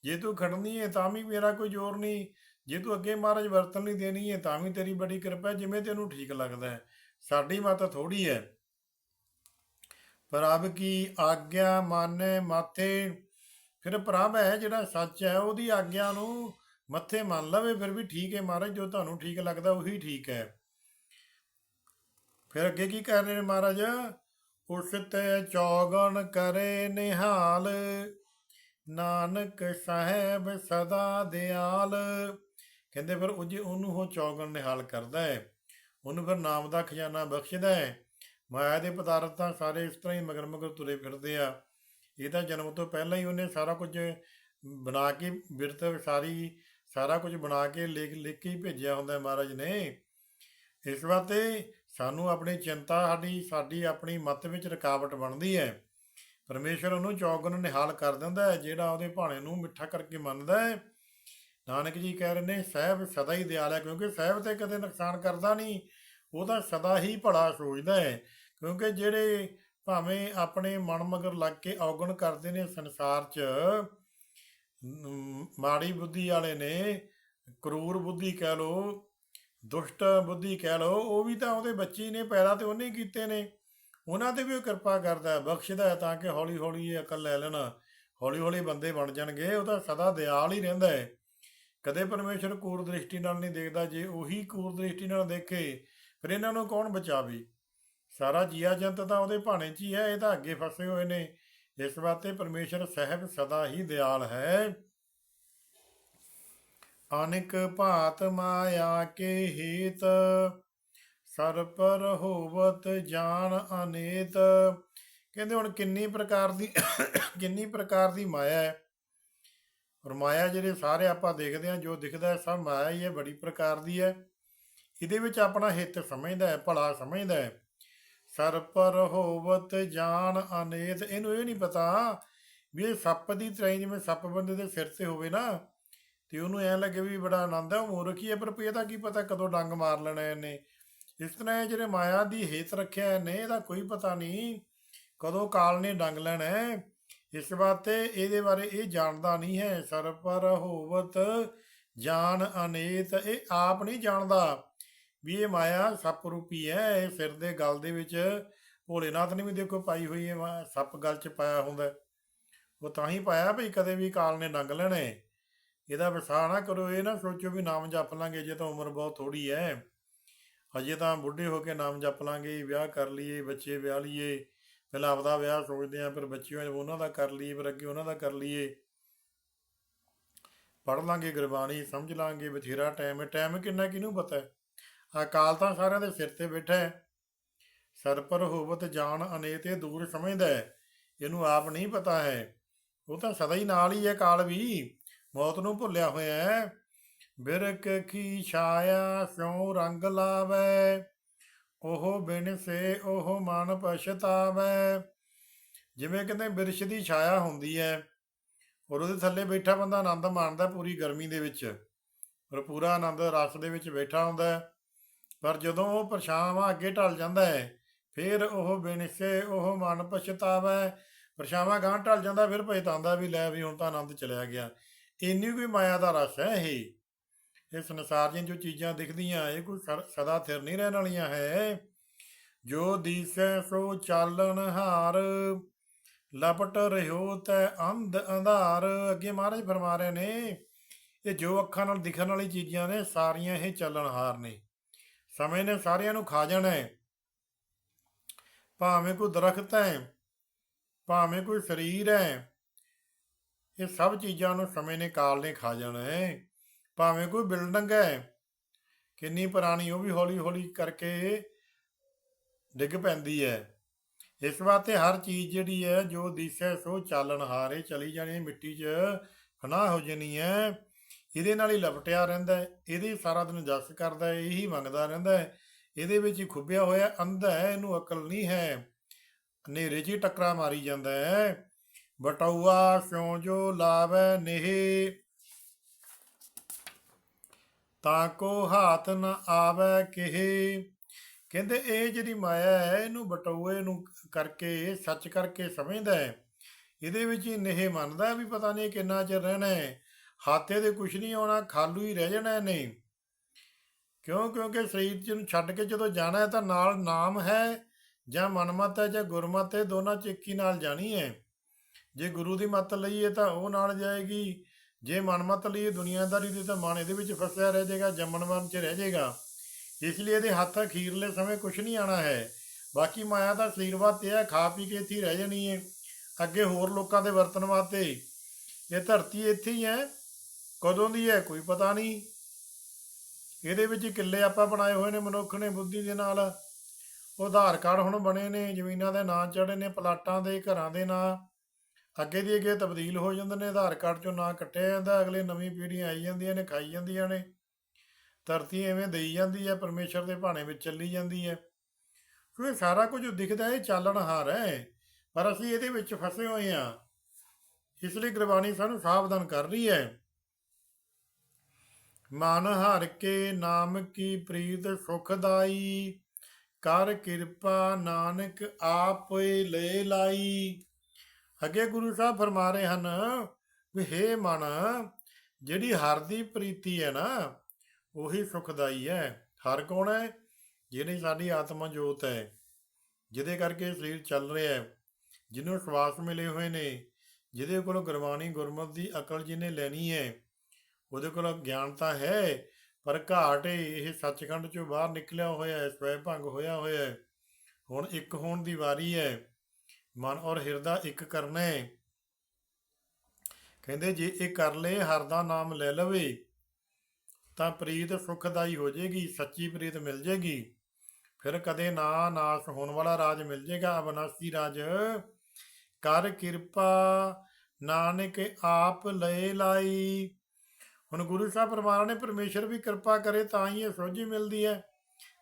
ਜੇ ਤੂੰ ਖੜਨੀ ਹੈ ਤਾਂ ਵੀ ਮੇਰਾ ਕੋਈ ਜ਼ੋਰ ਨਹੀਂ। ਜੇ ਤੂੰ ਅੱਗੇ ਮਹਾਰਾਜ ਵਰਤਨ ਨਹੀਂ ਦੇਣੀ ਹੈ ਤਾਂ ਵੀ ਤੇਰੀ ਬੜੀ ਕਿਰਪਾ ਜਿਵੇਂ ਤੈਨੂੰ ਠੀਕ ਲੱਗਦਾ ਹੈ ਸਾਡੀ ਮਾਤਾ ਥੋੜੀ ਹੈ ਪ੍ਰਭ ਕੀ ਆਗਿਆ ਮਾਨੇ ਮਾਥੇ? ਫਿਰ ਪ੍ਰਭ ਹੈ ਜਿਹੜਾ ਸੱਚ ਹੈ ਉਹਦੀ ਆਗਿਆ ਨੂੰ ਮੱਥੇ ਮੰਨ ਲਵੇ, ਫਿਰ ਵੀ ਠੀਕ ਹੈ ਮਹਾਰਾਜ, ਜੋ ਤੁਹਾਨੂੰ ਠੀਕ ਲੱਗਦਾ ਉਹੀ ਠੀਕ ਹੈ ਫਿਰ ਅੱਗੇ ਕੀ ਕਰ ਰਹੇ ਨੇ ਮਹਾਰਾਜ? ਉਸ ਤੇ ਚੌਗਣ ਕਰੇ ਨਿਹਾਲ, ਨਾਨਕ ਸਾਹਿਬ ਸਦਾ ਦਿਆਲ। ਕਹਿੰਦੇ ਫਿਰ ਉਹ ਜੇ ਉਹਨੂੰ ਉਹ ਚੌਗਣ ਨਿਹਾਲ ਕਰਦਾ ਹੈ ਉਹਨੂੰ ਫਿਰ ਨਾਮ ਦਾ ਖਜ਼ਾਨਾ ਬਖਸ਼ਦਾ ਹੈ ਮਾਇਆ ਦੇ ਪਦਾਰਥ ਤਾਂ ਸਾਰੇ ਇਸ ਤਰ੍ਹਾਂ ਹੀ ਮਗਰ ਮਗਰ ਤੁਰੇ ਫਿਰਦੇ ਆ। ਇਹ ਤਾਂ ਜਨਮ ਤੋਂ ਪਹਿਲਾਂ ਹੀ ਉਹਨੇ ਸਾਰਾ ਕੁਝ ਬਣਾ ਕੇ ਬਿਰਤ ਸਾਰੀ, ਸਾਰਾ ਕੁਝ ਬਣਾ ਕੇ ਲਿਖ ਲਿਖ ਕੇ ਹੀ ਭੇਜਿਆ ਹੁੰਦਾ ਮਹਾਰਾਜ ਨੇ। ਇਸ ਵਾਸਤੇ ਸਾਨੂੰ ਆਪਣੀ ਚਿੰਤਾ ਸਾਡੀ ਸਾਡੀ ਆਪਣੀ ਮਤ ਵਿੱਚ ਰੁਕਾਵਟ ਬਣਦੀ ਹੈ। ਪਰਮੇਸ਼ਰ ਉਹਨੂੰ ਚੌਗਨ ਨਿਹਾਲ ਕਰ ਦਿੰਦਾ ਹੈ, ਜਿਹੜਾ ਉਹਦੇ ਭਾਣੇ ਨੂੰ ਮਿੱਠਾ ਕਰਕੇ ਮੰਨਦਾ ਹੈ। ਨਾਨਕ ਜੀ ਕਹਿ ਰਹੇ ਨੇ, ਸਹਿਬ ਸਦਾ ਹੀ ਦਿਆਲ ਹੈ, ਕਿਉਂਕਿ ਸਹਿਬ ਤੇ ਕਦੇ ਨੁਕਸਾਨ ਕਰਦਾ ਨਹੀਂ। ਉਹ ਤਾਂ ਸਦਾ ਹੀ ਭਲਾ ਸੋਚਦਾ ਹੈ, ਕਿਉਂਕਿ ਜਿਹੜੇ ਭਾਵੇਂ ਆਪਣੇ ਮਨ ਮਗਰ ਲੱਗ ਕੇ ਔਗਣ ਕਰਦੇ ਨੇ ਸੰਸਾਰ 'ਚ ਮਾੜੀ ਬੁੱਧੀ ਵਾਲੇ ਨੇ, ਕਰੂਰ ਬੁੱਧੀ ਕਹਿ ਲੋ ਦੁਸ਼ਟ ਬੁੱਧੀ ਕਹਿ ਲੋ ਉਹ ਵੀ ਤਾਂ ਉਹਦੇ ਬੱਚੇ ਹੀ ਨੇ ਪੈਦਾ ਤੇ ਉਹਨੇ ਹੀ ਕੀਤੇ ਨੇ। ਉਹਨਾਂ ਤੇ ਵੀ ਉਹ ਕਿਰਪਾ ਕਰਦਾ ਹੈ, ਬਖਸ਼ਦਾ ਹੈ ਤਾਂ ਕਿ ਹੌਲੀ ਹੌਲੀ ਇਹ ਅਕਲ ਲੈ ਲੈਣ। ਹੌਲੀ ਹੌਲੀ ਬੰਦੇ ਬਣ ਜਾਣਗੇ, ਉਹ ਤਾਂ ਸਦਾ ਦਿਆਲ ਹੀ ਰਹਿੰਦਾ ਹੈ। ਕਦੇ ਪਰਮੇਸ਼ਰ ਕੂਰ ਦ੍ਰਿਸ਼ਟੀ ਨਾਲ ਨਹੀਂ ਦੇਖਦਾ, ਜੇ ਉਹੀ ਕੂਰ ਦ੍ਰਿਸ਼ਟੀ ਨਾਲ ਦੇਖੇ, ਫਿਰ ਇਹਨਾਂ ਨੂੰ ਕੌਣ ਬਚਾਵੇ? ਸਾਰਾ ਜੀਆ ਜੰਤ ਤਾਂ ਉਹਦੇ ਭਾਣੇ 'ਚ ਹੀ ਹੈ, ਇਹ ਤਾਂ ਅੱਗੇ ਫਸੇ ਹੋਏ ਨੇ। ਇਸ ਵਾਸਤੇ ਪਰਮੇਸ਼ਰ ਸਹਿਬ ਸਦਾ ਹੀ ਦਿਆਲ ਹੈ। ਅਨੇਕ ਭਾਤ ਮਾਇਆ ਕੇ ਹੀਤ ਸਰ ਪਰ ਹੋਵਤ ਜਾਨ ਅਨੇਤ। ਕਹਿੰਦੇ ਹੁਣ ਕਿੰਨੀ ਪ੍ਰਕਾਰ ਦੀ, ਕਿੰਨੀ ਪ੍ਰਕਾਰ ਦੀ ਮਾਇਆ ਹੈ। ਔਰ ਮਾਇਆ ਜਿਹੜੇ ਸਾਰੇ ਆਪਾਂ ਦੇਖਦੇ ਹਾਂ, ਜੋ ਦਿਖਦਾ ਸਭ ਮਾਇਆ ਹੀ ਹੈ, ਬੜੀ ਪ੍ਰਕਾਰ ਦੀ ਹੈ। ਇਹਦੇ ਵਿੱਚ ਆਪਣਾ ਹਿੱਤ ਸਮਝਦਾ ਹੈ, ਭਲਾ ਸਮਝਦਾ ਹੈ। ਸਰ ਪਰ ਹੋਵਤ ਜਾਨ ਅਨੇਤ, ਇਹਨੂੰ ਇਹ ਨਹੀਂ ਪਤਾ ਵੀ ਇਹ ਸੱਪ ਦੀ ਤਰ੍ਹਾਂ ਜਿਵੇਂ ਸੱਪ ਬੰਦੇ ਦੇ ਸਿਰ ਤੇ ਹੋਵੇ ਨਾ ਤੇ ਉਹਨੂੰ ਐਂ ਲੱਗੇ ਵੀ ਬੜਾ ਆਨੰਦ ਹੈ, ਉਹ ਮੂਰਖ ਹੈ ਪਰ ਇਹਦਾ ਕੀ ਪਤਾ ਕਦੋਂ ਡੰਗ ਮਾਰ ਲੈਣਾ ਇਹਨੇ। ਇਸ ਤਰ੍ਹਾਂ ਇਹ ਜਿਹੜੇ ਮਾਇਆ ਦੀ ਹੇਤ ਰੱਖਿਆ ਨੇ ਇਹਦਾ ਕੋਈ ਪਤਾ ਨਹੀਂ ਕਦੋਂ ਕਾਲ ਨੇ ਡੰਗ ਲੈਣਾ ਇਸ ਵਾਸਤੇ ਇਹਦੇ ਬਾਰੇ ਇਹ ਜਾਣਦਾ ਨਹੀਂ ਹੈ, ਸਰਪਰ ਹੋਵਤ ਜਾਨ ਅਨੇਤ, ਇਹ ਆਪ ਨਹੀਂ ਜਾਣਦਾ ਵੀ ਇਹ ਮਾਇਆ ਸੱਪ ਰੂਪੀ ਹੈ, ਇਹ ਸਿਰ ਦੇ ਗਲ ਦੇ ਵਿੱਚ ਭੋਲੇਨਾਥ ਨੇ ਵੀ ਦੇਖੋ ਪਾਈ ਹੋਈ ਹੈ ਮਾ- ਸੱਪ ਗਲ 'ਚ ਪਾਇਆ ਹੁੰਦਾ ਉਹ ਤਾਂ ਹੀ ਪਾਇਆ ਭਈ ਕਦੇ ਵੀ ਕਾਲ ਨੇ ਡੰਗ ਲੈਣਾ। ਹੈ। ਇਹਦਾ ਵਿਸਾਰ ਨਾ ਕਰੋ, ਇਹ ਨਾ ਸੋਚੋ ਵੀ ਨਾਮ ਜਪ ਲਾਂਗੇ ਜੇ ਤਾਂ ਉਮਰ ਬਹੁਤ ਥੋੜੀ ਹੈ ਹਜੇ ਤਾਂ ਬੁੱਢੇ ਹੋ ਕੇ ਨਾਮ ਜਪ ਲਾਂਗੇ, ਵਿਆਹ ਕਰ ਲਈਏ, ਬੱਚੇ ਵਿਆਹ ਲਈਏ, ਪਹਿਲਾਂ ਆਪਦਾ ਵਿਆਹ ਸੋਚਦੇ ਆਂ, ਫਿਰ ਬੱਚੇ ਉਹਨਾਂ ਦਾ ਕਰ ਲਈਏ, ਫਿਰ ਅੱਗੇ ਉਹਨਾਂ ਦਾ ਕਰ ਲਈਏ। ਪੜ੍ਹ ਲਾਂਗੇ ਗੁਰਬਾਣੀ, ਸਮਝ ਲਾਂਗੇ, ਬਥੇਰਾ ਟਾਈਮ ਹੈ ਟਾਈਮ ਕਿੰਨਾ ਕਿਹਨੂੰ ਪਤਾ ਹੈ ਅਕਾਲ ਤਾਂ ਸਾਰਿਆਂ ਦੇ ਸਿਰ ਤੇ ਬੈਠਾ ਹੈ ਸਰ ਪਰ ਹੋਵਤ ਜਾਣ ਅਨੇਤ ਇਹ ਦੂਰ ਸਮਝਦਾ ਹੈ ਇਹਨੂੰ ਆਪ ਨਹੀਂ ਪਤਾ ਹੈ। ਉਹ ਤਾਂ ਸਦਾ ਹੀ ਨਾਲ ਹੀ ਹੈ ਕਾਲ ਵੀ। ਮੌਤ ਨੂੰ ਭੁੱਲਿਆ ਹੋਇਆ ਹੈ। ਬਿਰਕ ਕੀ ਛਾਇਆ ਸਿਉ ਰੰਗ ਲਾਵੇ? ਉਹ ਬਿਨ ਸੇ ਉਹ ਮਨ ਪਛਤਾਵੇ। ਜਿਵੇਂ ਕਹਿੰਦੇ ਬਿਰਸ਼ ਦੀ ਛਾਇਆ ਹੁੰਦੀ ਹੈ, ਔਰ ਉਹਦੇ ਥੱਲੇ ਬੈਠਾ ਬੰਦਾ ਆਨੰਦ ਮਾਣਦਾ ਪੂਰੀ ਗਰਮੀ ਦੇ ਵਿੱਚ, ਔਰ ਪੂਰਾ ਆਨੰਦ ਰਸ ਦੇ ਵਿੱਚ ਬੈਠਾ ਹੁੰਦਾ ਪਰ ਜਦੋਂ ਉਹ ਪਰਛਾਵਾਂ ਅੱਗੇ ਢਲ ਜਾਂਦਾ ਹੈ, ਫਿਰ ਉਹ ਬਿਨਸੇ ਉਹ ਮਨ ਪਛਤਾਵੇ। ਪਰਛਾਵਾਂ ਗਾਂ ਢਲ ਜਾਂਦਾ, ਫਿਰ ਪਛਤਾਉਂਦਾ ਵੀ ਲੈ ਵੀ ਹੁਣ ਤਾਂ ਆਨੰਦ ਚਲਿਆ ਗਿਆ। ਇੰਨੀ ਕੋਈ ਮਾਇਆ ਦਾ ਰਸ ਹੈ ਇਹ। ਇਹ ਸੰਸਾਰ ਦੀਆਂ ਜੋ ਚੀਜ਼ਾਂ ਦਿਖਦੀਆਂ, ਇਹ ਕੋਈ ਸਰ- ਸਦਾ ਥਿਰ ਨਹੀਂ ਰਹਿਣ ਵਾਲੀਆਂ ਹੈ। ਜੋ ਦੀਸੈ ਸੋ ਚਾਲਨ ਹਾਰ, ਲਪਟ ਰਹਿਓ ਤੈ ਅੰਧ ਅੰਧਾਰ। ਅੱਗੇ ਮਹਾਰਾਜ ਫਰਮਾ ਰਹੇ ਨੇ, ਇਹ ਜੋ ਅੱਖਾਂ ਨਾਲ ਦਿਖਣ ਵਾਲੀ ਚੀਜ਼ਾਂ ਨੇ, ਸਾਰੀਆਂ ਇਹ ਚੱਲਣਹਾਰ ਨੇ। ਸਮੇਂ ਨੇ ਸਾਰਿਆਂ ਨੂੰ ਖਾ ਜਾਣਾ ਹੈ। ਭਾਵੇਂ ਕੋਈ ਦਰਖਤ ਹੈ, ਭਾਵੇਂ ਕੋਈ ਸਰੀਰ ਹੈ ਇਹ ਸਭ ਚੀਜ਼ਾਂ ਨੂੰ ਸਮੇਂ ਨੇ ਕਾਲ ਨੇ ਖਾ ਜਾਣਾ ਹੈ। ਭਾਵੇਂ ਕੋਈ ਬਿਲਡਿੰਗ ਹੈ, ਕਿੰਨੀ ਪੁਰਾਣੀ ਉਹ ਵੀ ਹੌਲੀ ਹੌਲੀ ਕਰਕੇ ਡਿੱਗ ਪੈਂਦੀ ਹੈ। ਇਸ ਵਾਸਤੇ ਹਰ ਚੀਜ਼ ਜਿਹੜੀ ਹੈ, ਜੋ ਦਿਸ਼ਾ ਸੋ ਚਾਲਣ ਹਾਰੇ ਚਲੀ ਜਾਣੀ ਮਿੱਟੀ 'ਚ ਫਨਾਹ ਹੋ ਜਾਣੀ ਹੈ। ਇਹਦੇ ਨਾਲ ਹੀ ਲਪਟਿਆ ਰਹਿੰਦਾ ਹੈ, ਇਹਦੇ ਸਾਰਾ ਦਿਨ ਜਸ ਕਰਦਾ ਹੈ, ਇਹੀ ਮੰਗਦਾ ਰਹਿੰਦਾ ਹੈ। ਇਹਦੇ ਵਿੱਚ ਹੀ ਖੁੱਬਿਆ ਹੋਇਆ ਅੰਧਾ ਹੈ, ਇਹਨੂੰ ਅਕਲ ਨਹੀਂ ਹੈ। ਹਨੇਰੇ 'ਚ ਹੀ ਟੱਕਰਾ ਮਾਰੀ ਜਾਂਦਾ ਹੈ। ਬਟਾਊਆ ਸਿਉ ਜੋ ਲਾਵੈ ਨੇਹ। ਤਾਂ ਕੋ ਹਾਥ ਨ ਆਵੈ ਕਿਹੇ। ਕਹਿੰਦੇ, ਇਹ ਜਿਹੜੀ ਮਾਇਆ ਹੈ, ਇਹਨੂੰ ਬਟਾਊਏ ਨੂੰ ਕਰਕੇ, ਸੱਚ ਕਰਕੇ ਸਮਝਦਾ ਹੈ। ਇਹਦੇ ਵਿੱਚ ਹੀ ਨੇਹ ਮੰਨਦਾ ਵੀ ਪਤਾ ਨਹੀਂ ਕਿੰਨਾ ਚਿਰ ਰਹਿਣਾ ਹੈ। ਹਾਥੇ ਦੇ ਕੁਛ ਨਹੀਂ ਆਉਣਾ, ਖਾਲੂ ਹੀ ਰਹਿ ਜਾਣਾ ਨਹੀਂ ਕਿਉਂ? ਕਿਉਂਕਿ ਸਰੀਰ ਚ ਨੂੰ ਛੱਡ ਕੇ ਜਦੋਂ ਜਾਣਾ ਹੈ ਤਾਂ ਨਾਲ ਨਾਮ ਹੈ, ਜਾਂ ਮਨਮਤ ਹੈ, ਜਾਂ ਗੁਰਮਤ ਹੈ, ਦੋਨਾਂ ਚ ਇੱਕੀ ਨਾਲ ਜਾਣੀ ਹੈ। ਜੇ ਗੁਰੂ ਦੀ ਮੱਤ ਲਈਏ ਤਾਂ ਉਹ ਨਾਲ ਜਾਏਗੀ। ਜੇ ਮਨਮਤ ਲਈਏ ਦੁਨੀਆਦਾਰੀ ਦੀ ਤਾਂ ਮਨ ਇਹਦੇ ਵਿੱਚ ਫਸਿਆ ਰਹਿ ਜਾਏਗਾ, ਜੰਮਣ ਮਰਨ ਚ ਰਹਿ ਜਾਏਗਾ। ਇਸ ਲਈ ਇਹਦੇ ਹੱਥ ਅਖੀਰਲੇ ਸਮੇਂ ਕੁਝ ਨਹੀਂ ਆਣਾ ਹੈ। ਬਾਕੀ ਮਾਇਆ ਦਾ ਆਸ਼ੀਰਵਾਦ ਤੇ ਹੈ, ਖਾ ਪੀ ਕੇ ਇੱਥੇ ਰਹਿ ਜਾਣੀ ਹੈ। ਅੱਗੇ ਹੋਰ ਲੋਕਾਂ ਦੇ ਵਰਤਣ ਵਾਸਤੇ ਇਹ ਧਰਤੀ ਇੱਥੇ ਹੀ ਹੈ, ਕਦੋਂ ਦੀ ਹੈ ਕੋਈ ਪਤਾ ਨਹੀਂ। ਇਹਦੇ ਵਿੱਚ ਕਿੱਲੇ ਆਪਾਂ ਬਣਾਏ ਹੋਏ ਨੇ, ਮਨੁੱਖ ਨੇ ਬੁੱਧੀ ਦੇ ਨਾਲ। ਉਹ ਆਧਾਰ ਕਾਰਡ ਹੁਣ ਬਣੇ ਨੇ, ਜ਼ਮੀਨਾਂ ਦੇ ਨਾਂ ਚੜੇ ਨੇ, ਪਲਾਟਾਂ ਦੇ, ਘਰਾਂ ਦੇ ਨਾਂ। ਅੱਗੇ ਦੀ ਅੱਗੇ ਤਬਦੀਲ ਹੋ ਜਾਂਦੇ ਨੇ, ਆਧਾਰ ਕਾਰਡ ਚੋਂ ਨਾਂ ਕੱਟਿਆ ਜਾਂਦਾ, ਅਗਲੇ ਨਵੀਂ ਪੀੜ੍ਹੀਆਂ ਆਈ ਜਾਂਦੀਆਂ ਨੇ, ਖਾਈ ਜਾਂਦੀਆਂ ਨੇ। ਧਰਤੀ ਐਵੇਂ ਦੇਈ ਜਾਂਦੀ ਹੈ, ਪਰਮੇਸ਼ਰ ਦੇ ਭਾਣੇ ਵਿੱਚ ਚੱਲੀ ਜਾਂਦੀ ਹੈ। ਸੋ ਇਹ ਸਾਰਾ ਕੁਝ ਦਿਖਦਾ ਹੈ, ਇਹ ਚਾਲਣਹਾਰ ਹੈ। ਪਰ ਅਸੀਂ ਇਹਦੇ ਵਿੱਚ ਫਸੇ ਹੋਏ ਹਾਂ। ਇਸ ਲਈ ਗੁਰਬਾਣੀ ਸਾਨੂੰ ਸਾਵਧਾਨ ਕਰ ਰਹੀ ਹੈ। ਮਨ ਹਰ ਕੇ ਨਾਮ ਕੀ ਪ੍ਰੀਤ ਸੁਖਦਾਈ ਕਰ ਕਿਰਪਾ ਨਾਨਕ ਆਪੇ ਲੈ ਲਾਈ। ਅੱਗੇ ਗੁਰੂ ਸਾਹਿਬ ਫਰਮਾ ਰਹੇ ਹਨ ਵੀ ਹੇ ਮਨ, ਜਿਹੜੀ ਹਰ ਦੀ ਪ੍ਰੀਤੀ ਹੈ ਨਾ, ਉਹੀ ਸੁਖਦਾਈ ਹੈ। ਹਰ ਕੌਣ ਹੈ? ਜਿਹੜੀ ਸਾਡੀ ਆਤਮਾ ਜੋਤ ਹੈ, ਜਿਹਦੇ ਕਰਕੇ ਸਰੀਰ ਚੱਲ ਰਿਹਾ ਹੈ, ਜਿਹਨੂੰ ਸਵਾਸ ਮਿਲੇ ਹੋਏ ਨੇ, ਜਿਹਦੇ ਕੋਲ ਗੁਰਬਾਣੀ ਗੁਰਮਤਿ ਦੀ ਅਕਲ ਜਿਹਨੇ ਲੈਣੀ ਹੈ, ਉਹਦੇ ਕੋਲ ਗਿਆਨ ਤਾਂ ਹੈ, ਪਰ ਘਾਟ ਇਹ ਸੱਚਖੰਡ ਚੋਂ ਬਾਹਰ ਨਿਕਲਿਆ ਹੋਇਆ ਹੈ, ਸਵੈ ਭੰਗ ਹੋਇਆ ਹੋਇਆ ਹੈ। ਹੁਣ ਇੱਕ ਹੋਣ ਦੀ ਵਾਰੀ ਹੈ ਮਨ ਔਰ ਹਿਰਦਾ ਇੱਕ ਕਰਨਾ। ਕਹਿੰਦੇ, ਜੇ ਇਹ ਕਰ ਲੇ ਹਰ ਦਾ ਨਾਮ ਲੈ ਲਵੇ, ਤਾਂ ਪ੍ਰੀਤ ਸੁਖਦਾਈ ਹੋ ਜਾਏਗੀ ਸੱਚੀ ਪ੍ਰੀਤ ਮਿਲ ਜਾਏਗੀ ਫਿਰ ਕਦੇ ਨਾ ਨਾਸ ਹੋਣ ਵਾਲਾ ਰਾਜ ਮਿਲ ਜਾਏਗਾ ਅਬਨਾਸੀ ਰਾਜ। ਕਰ ਕਿਰਪਾ, ਨਾਨਕ ਆਪ ਲੈ ਲਾਈ। ਹੁਣ ਗੁਰੂ ਸਾਹਿਬ ਪਰਮਾਤਮਾ ਨੇ ਪਰਮੇਸ਼ਰ ਵੀ ਕਿਰਪਾ ਕਰੇ, ਤਾਂ ਹੀ ਇਹ ਸੋਝੀ ਮਿਲਦੀ ਹੈ।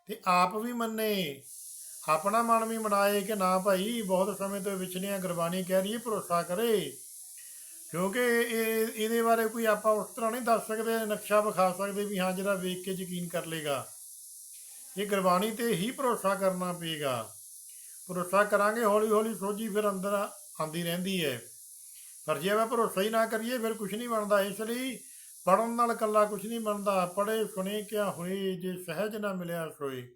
ਤੇ ਆਪ ਵੀ ਮੰਨੇ। ਆਪਣਾ ਮਨ ਵੀ ਮਨਾਏ ਕਿ ਨਾ ਭਾਈ, ਬਹੁਤ ਸਮੇਂ ਤੋਂ ਵਿਛੜਿਆ ਗੁਰਬਾਣੀ ਕਹਿ ਰਹੀ ਹੈ, ਭਰੋਸਾ ਕਰੇ। ਕਿਉਂਕਿ ਇਹ ਇਹਦੇ ਬਾਰੇ ਕੋਈ ਆਪਾਂ ਉਸ ਤਰ੍ਹਾਂ ਨਹੀਂ ਦੱਸ ਸਕਦੇ, ਨਕਸ਼ਾ ਵਿਖਾ ਸਕਦੇ ਵੀ ਹਾਂ, ਜਿਹੜਾ ਵੇਖ ਕੇ ਯਕੀਨ ਕਰ ਲੇਗਾ। ਇਹ ਗੁਰਬਾਣੀ ਤੇ ਹੀ ਭਰੋਸਾ ਕਰਨਾ ਪਏਗਾ। ਭਰੋਸਾ ਕਰਾਂਗੇ ਹੌਲੀ ਹੌਲੀ ਸੋਝੀ ਫਿਰ ਅੰਦਰ ਆਂਦੀ ਰਹਿੰਦੀ ਹੈ। ਪਰ ਜੇ ਆਪਾਂ ਭਰੋਸਾ ਹੀ ਨਾ ਕਰੀਏ, ਫਿਰ ਕੁਝ ਨਹੀਂ ਬਣਦਾ। ਇਸ ਲਈ ਪੜਨ ਨਾਲ ਕੱਲਾ ਕੁਝ ਨਹੀਂ ਬਣਦਾ। ਪੜੇ ਸੁਣੇ, ਕਿਆ ਹੋਏ, ਜੇ ਸਹਿਜ ਨਾ ਮਿਲਿਆ ਸੋਏ।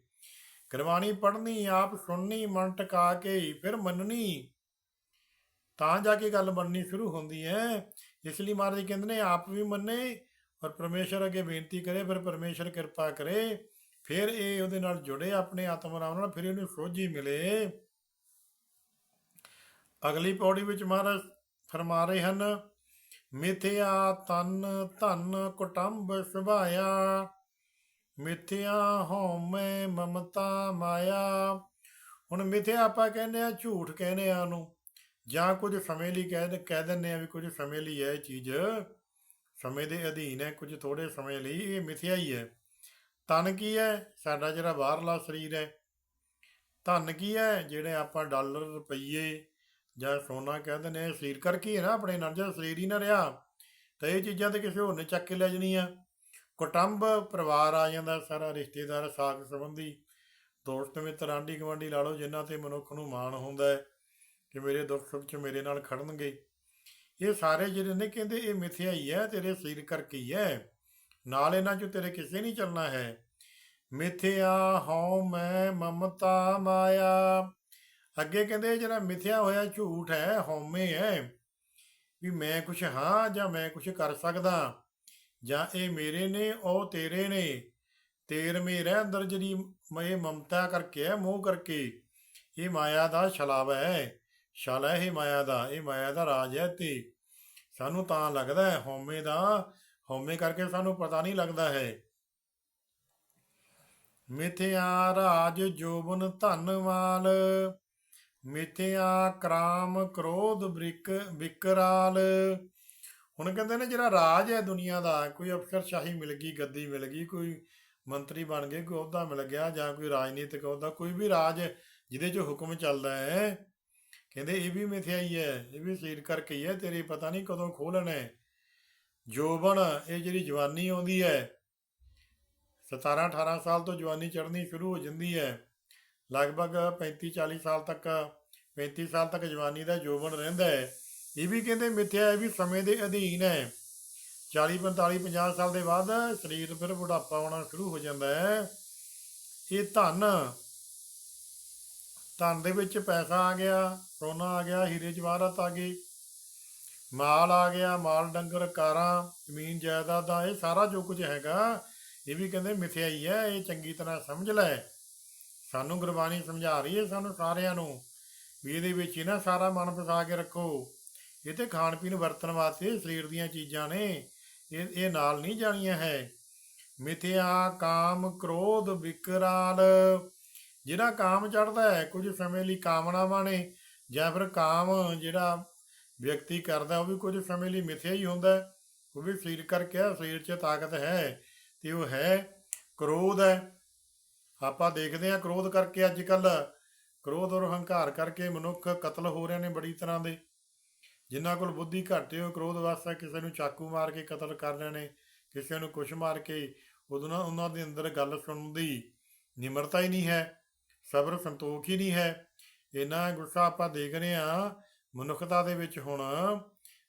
ਗੁਰਬਾਣੀ ਪੜ੍ਹਨੀ, ਆਪ ਸੁਣਨੀ, ਮਨ ਟਿਕਾ ਕੇ ਫਿਰ ਮੰਨਣੀ। ਤਾਂ ਜਾ ਕੇ ਗੱਲ ਬਣਨੀ ਸ਼ੁਰੂ ਹੁੰਦੀ ਹੈ ਇਸ ਲਈ ਮਹਾਰਾਜ ਕਹਿੰਦੇ ਨੇ, ਆਪ ਵੀ ਮੰਨੇ ਔਰ ਪਰਮੇਸ਼ਰ ਅੱਗੇ ਬੇਨਤੀ ਕਰੇ, ਫਿਰ ਪਰਮੇਸ਼ਰ ਕਿਰਪਾ ਕਰੇ। ਫਿਰ ਇਹ ਉਹਦੇ ਨਾਲ ਜੁੜੇ ਆਪਣੇ ਆਤਮ ਰਾਮ ਨਾਲ, ਫਿਰ ਇਹਨੂੰ ਸੋਝੀ ਮਿਲੇ। ਅਗਲੀ ਪੌੜੀ ਵਿੱਚ ਮਹਾਰਾਜ ਫਰਮਾ ਰਹੇ ਹਨ, ਮਿਥਿਆ ਤਨ ਧਨ ਕੁਟੰਬ ਸੁਭਾਇਆ। ਮਿਥਿਆ ਹਉਮੈ ਮਮਤਾ ਮਾਇਆ। ਹੁਣ ਮਿਥਿਆ ਆਪਾਂ ਕਹਿੰਦੇ ਆ, ਝੂਠ ਕਹਿੰਦੇ ਆ ਉਹਨੂੰ। ਜਾਂ ਕੁਝ ਸਮੇਂ ਲਈ ਕਹਿ ਕਹਿ ਦਿੰਦੇ ਆ ਵੀ ਕੁਝ ਸਮੇਂ ਲਈ ਹੈ ਇਹ ਚੀਜ਼ ਸਮੇਂ ਦੇ ਅਧੀਨ ਹੈ, ਕੁਝ ਥੋੜੇ ਸਮੇਂ ਲਈ ਇਹ ਮਿਥਿਆ ਹੀ ਹੈ। ਤਨ ਕੀ ਹੈ? ਸਾਡਾ ਜਿਹੜਾ ਬਾਹਰਲਾ ਸਰੀਰ ਹੈ। ਧਨ ਕੀ ਹੈ? ਜਿਹੜੇ ਆਪਾਂ ਡਾਲਰ, ਰੁਪਈਏ ਜਾਂ ਸੋਨਾ ਕਹਿੰਦੇ ਨੇ ਇਹ ਸਰੀਰ ਕਰਕੇ ਹੈ ਨਾ, ਆਪਣੇ ਨਾਲ ਜਿਹੜਾ ਸਰੀਰ ਹੀ ਨਾ ਰਿਹਾ। ਤਾਂ ਇਹ ਚੀਜ਼ਾਂ ਤੇ ਕਿਸੇ ਹੋਰ ਨੇ ਚੱਕ ਕੇ ਲੈ ਜਾਣੀਆਂ। ਕੁਟੰਬ ਪਰਿਵਾਰ ਆ ਜਾਂਦਾ ਸਾਰਾ, ਰਿਸ਼ਤੇਦਾਰ ਸਾਥ ਸੰਬੰਧੀ। ਦੋਸਤ ਮਿੱਤਰ, ਆਂਢੀ ਗੁਆਂਢੀ ਲਾ ਲਓ, ਜਿਨ੍ਹਾਂ ਤੇ ਮਨੁੱਖ ਨੂੰ ਮਾਣ ਹੁੰਦਾ ਹੈ ਕਿ ਮੇਰੇ ਦੁੱਖ ਸੁੱਖ 'ਚ ਮੇਰੇ ਨਾਲ ਖੜਨਗੇ। ਇਹ ਸਾਰੇ ਜਿਹੜੇ ਨੇ ਕਹਿੰਦੇ, ਇਹ ਮਿਥਿਆ ਹੀ ਹੈ ਤੇਰੇ ਸਰੀਰ ਕਰਕੇ ਹੀ ਹੈ। ਨਾਲ ਇਹਨਾਂ 'ਚ ਤੇਰੇ ਕਿਸੇ ਨਹੀਂ ਚੱਲਣਾ ਹੈ। ਮਿਥਿਆ ਹਉ ਮੈਂ ਮਮਤਾ ਮਾਇਆ। ਅੱਗੇ ਕਹਿੰਦੇ ਜਿਹੜਾ ਮਿਥਿਆ ਹੋਇਆ, ਝੂਠ ਹੈ, ਹਉਮੈ ਹੈ। ਵੀ ਮੈਂ ਕੁਛ ਹਾਂ ਜਾਂ ਮੈਂ ਕੁਛ ਕਰ ਸਕਦਾ। ਜਾਂ ਇਹ ਮੇਰੇ ਨੇ, ਉਹ ਤੇਰੇ ਨੇ। ਤੇਰ ਮੇਰਾ ਅੰਦਰ ਜਿਹੜੀ ਮੈਂ ਮਮਤਾ ਕਰਕੇ ਹੈ, ਮੋਹ ਕਰਕੇ, ਇਹ ਮਾਇਆ ਦਾ ਛਲਾਵਾ ਹੈ। ਛਲ ਹੈ ਇਹ ਮਾਇਆ ਦਾ, ਇਹ ਮਾਇਆ ਦਾ ਰਾਜ ਹੈ ਤੇ ਸਾਨੂੰ ਤਾਂ ਲੱਗਦਾ ਹੈ, ਹਉਮੈ ਦਾ, ਹਉਮੈ ਕਰਕੇ ਸਾਨੂੰ ਪਤਾ ਨਹੀਂ ਲੱਗਦਾ ਹੈ। ਮਿਥਿਆ ਰਾਜ ਜੋਬਨ ਧਨ ਮਾਲ, ਮਿਥਿਆ ਕ੍ਰਾਮ ਕ੍ਰੋਧ ਬ੍ਰਿਕ ਵਿਕਰਾਲ ਹੁਣ ਕਹਿੰਦੇ ਨੇ ਜਿਹੜਾ ਰਾਜ ਹੈ ਦੁਨੀਆ ਦਾ, ਕੋਈ ਅਫਸਰਸ਼ਾਹੀ ਮਿਲ ਗਈ, ਗੱਦੀ ਮਿਲ ਗਈ, ਕੋਈ ਮੰਤਰੀ ਬਣ ਗਏ, ਕੋਈ ਅਹੁਦਾ ਮਿਲ ਗਿਆ ਜਾਂ ਕੋਈ ਰਾਜਨੀਤਿਕ ਅਹੁਦਾ, ਕੋਈ ਵੀ ਰਾਜ ਜਿਹਦੇ 'ਚ ਹੁਕਮ ਚੱਲਦਾ ਹੈ, ਕਹਿੰਦੇ ਇਹ ਵੀ ਮਿਥਿਆ ਹੈ, ਇਹ ਵੀ ਸਰੀਰ ਕਰਕੇ ਹੀ ਹੈ, ਤੇਰੇ ਪਤਾ ਨਹੀਂ ਕਦੋਂ ਖੋਲਣਾ ਹੈ। ਜੋਬਨ, ਇਹ ਜਿਹੜੀ ਜਵਾਨੀ ਆਉਂਦੀ ਹੈ 17 18 ਸਾਲ ਤੋਂ ਜਵਾਨੀ ਚੜ੍ਹਨੀ ਸ਼ੁਰੂ ਹੋ ਜਾਂਦੀ ਹੈ। ਲਗਭਗ 35 40 ਸਾਲ ਤੱਕ 35 ਸਾਲ ਤੱਕ ਜਵਾਨੀ ਦਾ ਜੋਬਨ ਰਹਿੰਦਾ ਹੈ। ਇਹ ਵੀ ਕਹਿੰਦੇ ਮਿੱਥਿਆ ਹੈ ਵੀ ਸਮੇਂ ਦੇ ਅਧੀਨ ਹੈ। 40 45 50 ਸਾਲ ਦੇ ਬਾਅਦ ਸਰੀਰ ਫਿਰ ਬੁਢਾਪਾ ਆਉਣਾ ਸ਼ੁਰੂ ਹੋ ਜਾਂਦਾ ਹੈ। ਇਹ ਧਨ ਧਨ ਦੇ ਵਿੱਚ ਪੈਸਾ ਆ ਗਿਆ, ਸੋਨਾ ਆ ਗਿਆ, ਹੀਰੇ ਜਵਾਹਰਤ ਆ ਗਈ ਮਾਲ ਆ ਗਿਆ, ਮਾਲ, ਡੰਗਰ, ਕਾਰਾਂ, ਜ਼ਮੀਨ, ਜਾਇਦਾਦ ਦਾ ਇਹ ਸਾਰਾ ਜੋ ਕੁਝ ਹੈਗਾ, ਇਹ ਵੀ ਕਹਿੰਦੇ ਮਿਥਿਆਈ ਹੈ, ਇਹ ਚੰਗੀ ਤਰ੍ਹਾਂ ਸਮਝ ਲੈ। ਸਾਨੂੰ ਗੁਰਬਾਣੀ ਸਮਝਾ ਰਹੀ ਹੈ ਸਾਨੂੰ ਸਾਰਿਆਂ ਨੂੰ ਵੀ ਇਹਦੇ ਵਿੱਚ ਹੀ ਨਾ ਸਾਰਾ ਮਨ ਫਸਾ ਕੇ ਰੱਖੋ। ਇਹ ਤੇ ਖਾਣ ਪੀਣ ਵਰਤਣ ਵਾਸਤੇ ਸਰੀਰ ਦੀਆਂ ਚੀਜ਼ਾਂ ਨੇ। ਇਹ ਇਹ ਨਾਲ ਨਹੀਂ ਜਾਣੀਆਂ ਹੈ। ਮਿਥਿਆ, ਕਾਮ, ਕ੍ਰੋਧ, ਵਿਕਰਾਲ, ਜਿਹੜਾ ਕਾਮ ਚੜਦਾ ਹੈ, ਕੁਝ ਸਮੇਂ ਲਈ ਕਾਮਨਾਵਾਂ ਨੇ, ਜਾਂ ਫਿਰ ਕਾਮ ਜਿਹੜਾ ਵਿਅਕਤੀ ਕਰਦਾ, ਉਹ ਵੀ ਕੁਝ ਸਮੇਂ ਲਈ ਮਿਥਿਆ ਹੀ ਹੁੰਦਾ ਉਹ ਵੀ ਸਰੀਰ ਕਰਕੇ ਸਰੀਰ 'ਚ ਤਾਕਤ ਹੈ ਤੇ ਉਹ ਹੈ ਕ੍ਰੋਧ ਹੈ। ਆਪਾਂ ਦੇਖਦੇ ਹਾਂ ਕ੍ਰੋਧ ਕਰਕੇ ਅੱਜ ਕੱਲ ਕ੍ਰੋਧ ਔਰ ਹੰਕਾਰ ਕਰਕੇ ਮਨੁੱਖ ਕਤਲ ਹੋ ਰਹੇ ਨੇ ਬੜੀ ਤਰ੍ਹਾਂ ਦੇ। ਜਿਨ੍ਹਾਂ ਕੋਲ ਬੁੱਧੀ ਘੱਟ ਹੈ ਉਹ ਕ੍ਰੋਧ ਵਾਸਤੇ ਕਿਸੇ ਨੂੰ ਚਾਕੂ ਮਾਰ ਕੇ ਕਤਲ ਕਰ ਰਹੇ ਨੇ ਕਿਸੇ ਨੂੰ ਕੁਛ ਮਾਰ ਕੇ ਉਦੋਂ ਨਾ ਉਹਨਾਂ ਦੇ ਅੰਦਰ ਗੱਲ ਸੁਣਨ ਦੀ ਨਿਮਰਤਾ ਹੀ ਨਹੀਂ ਹੈ, ਸਬਰ ਸੰਤੋਖ ਹੀ ਨਹੀਂ ਹੈ। ਇਹਨਾਂ ਗੁੱਸਾ ਆਪਾਂ ਦੇਖ ਰਹੇ ਹਾਂ, ਮਨੁੱਖਤਾ ਦੇ ਵਿੱਚ ਹੁਣ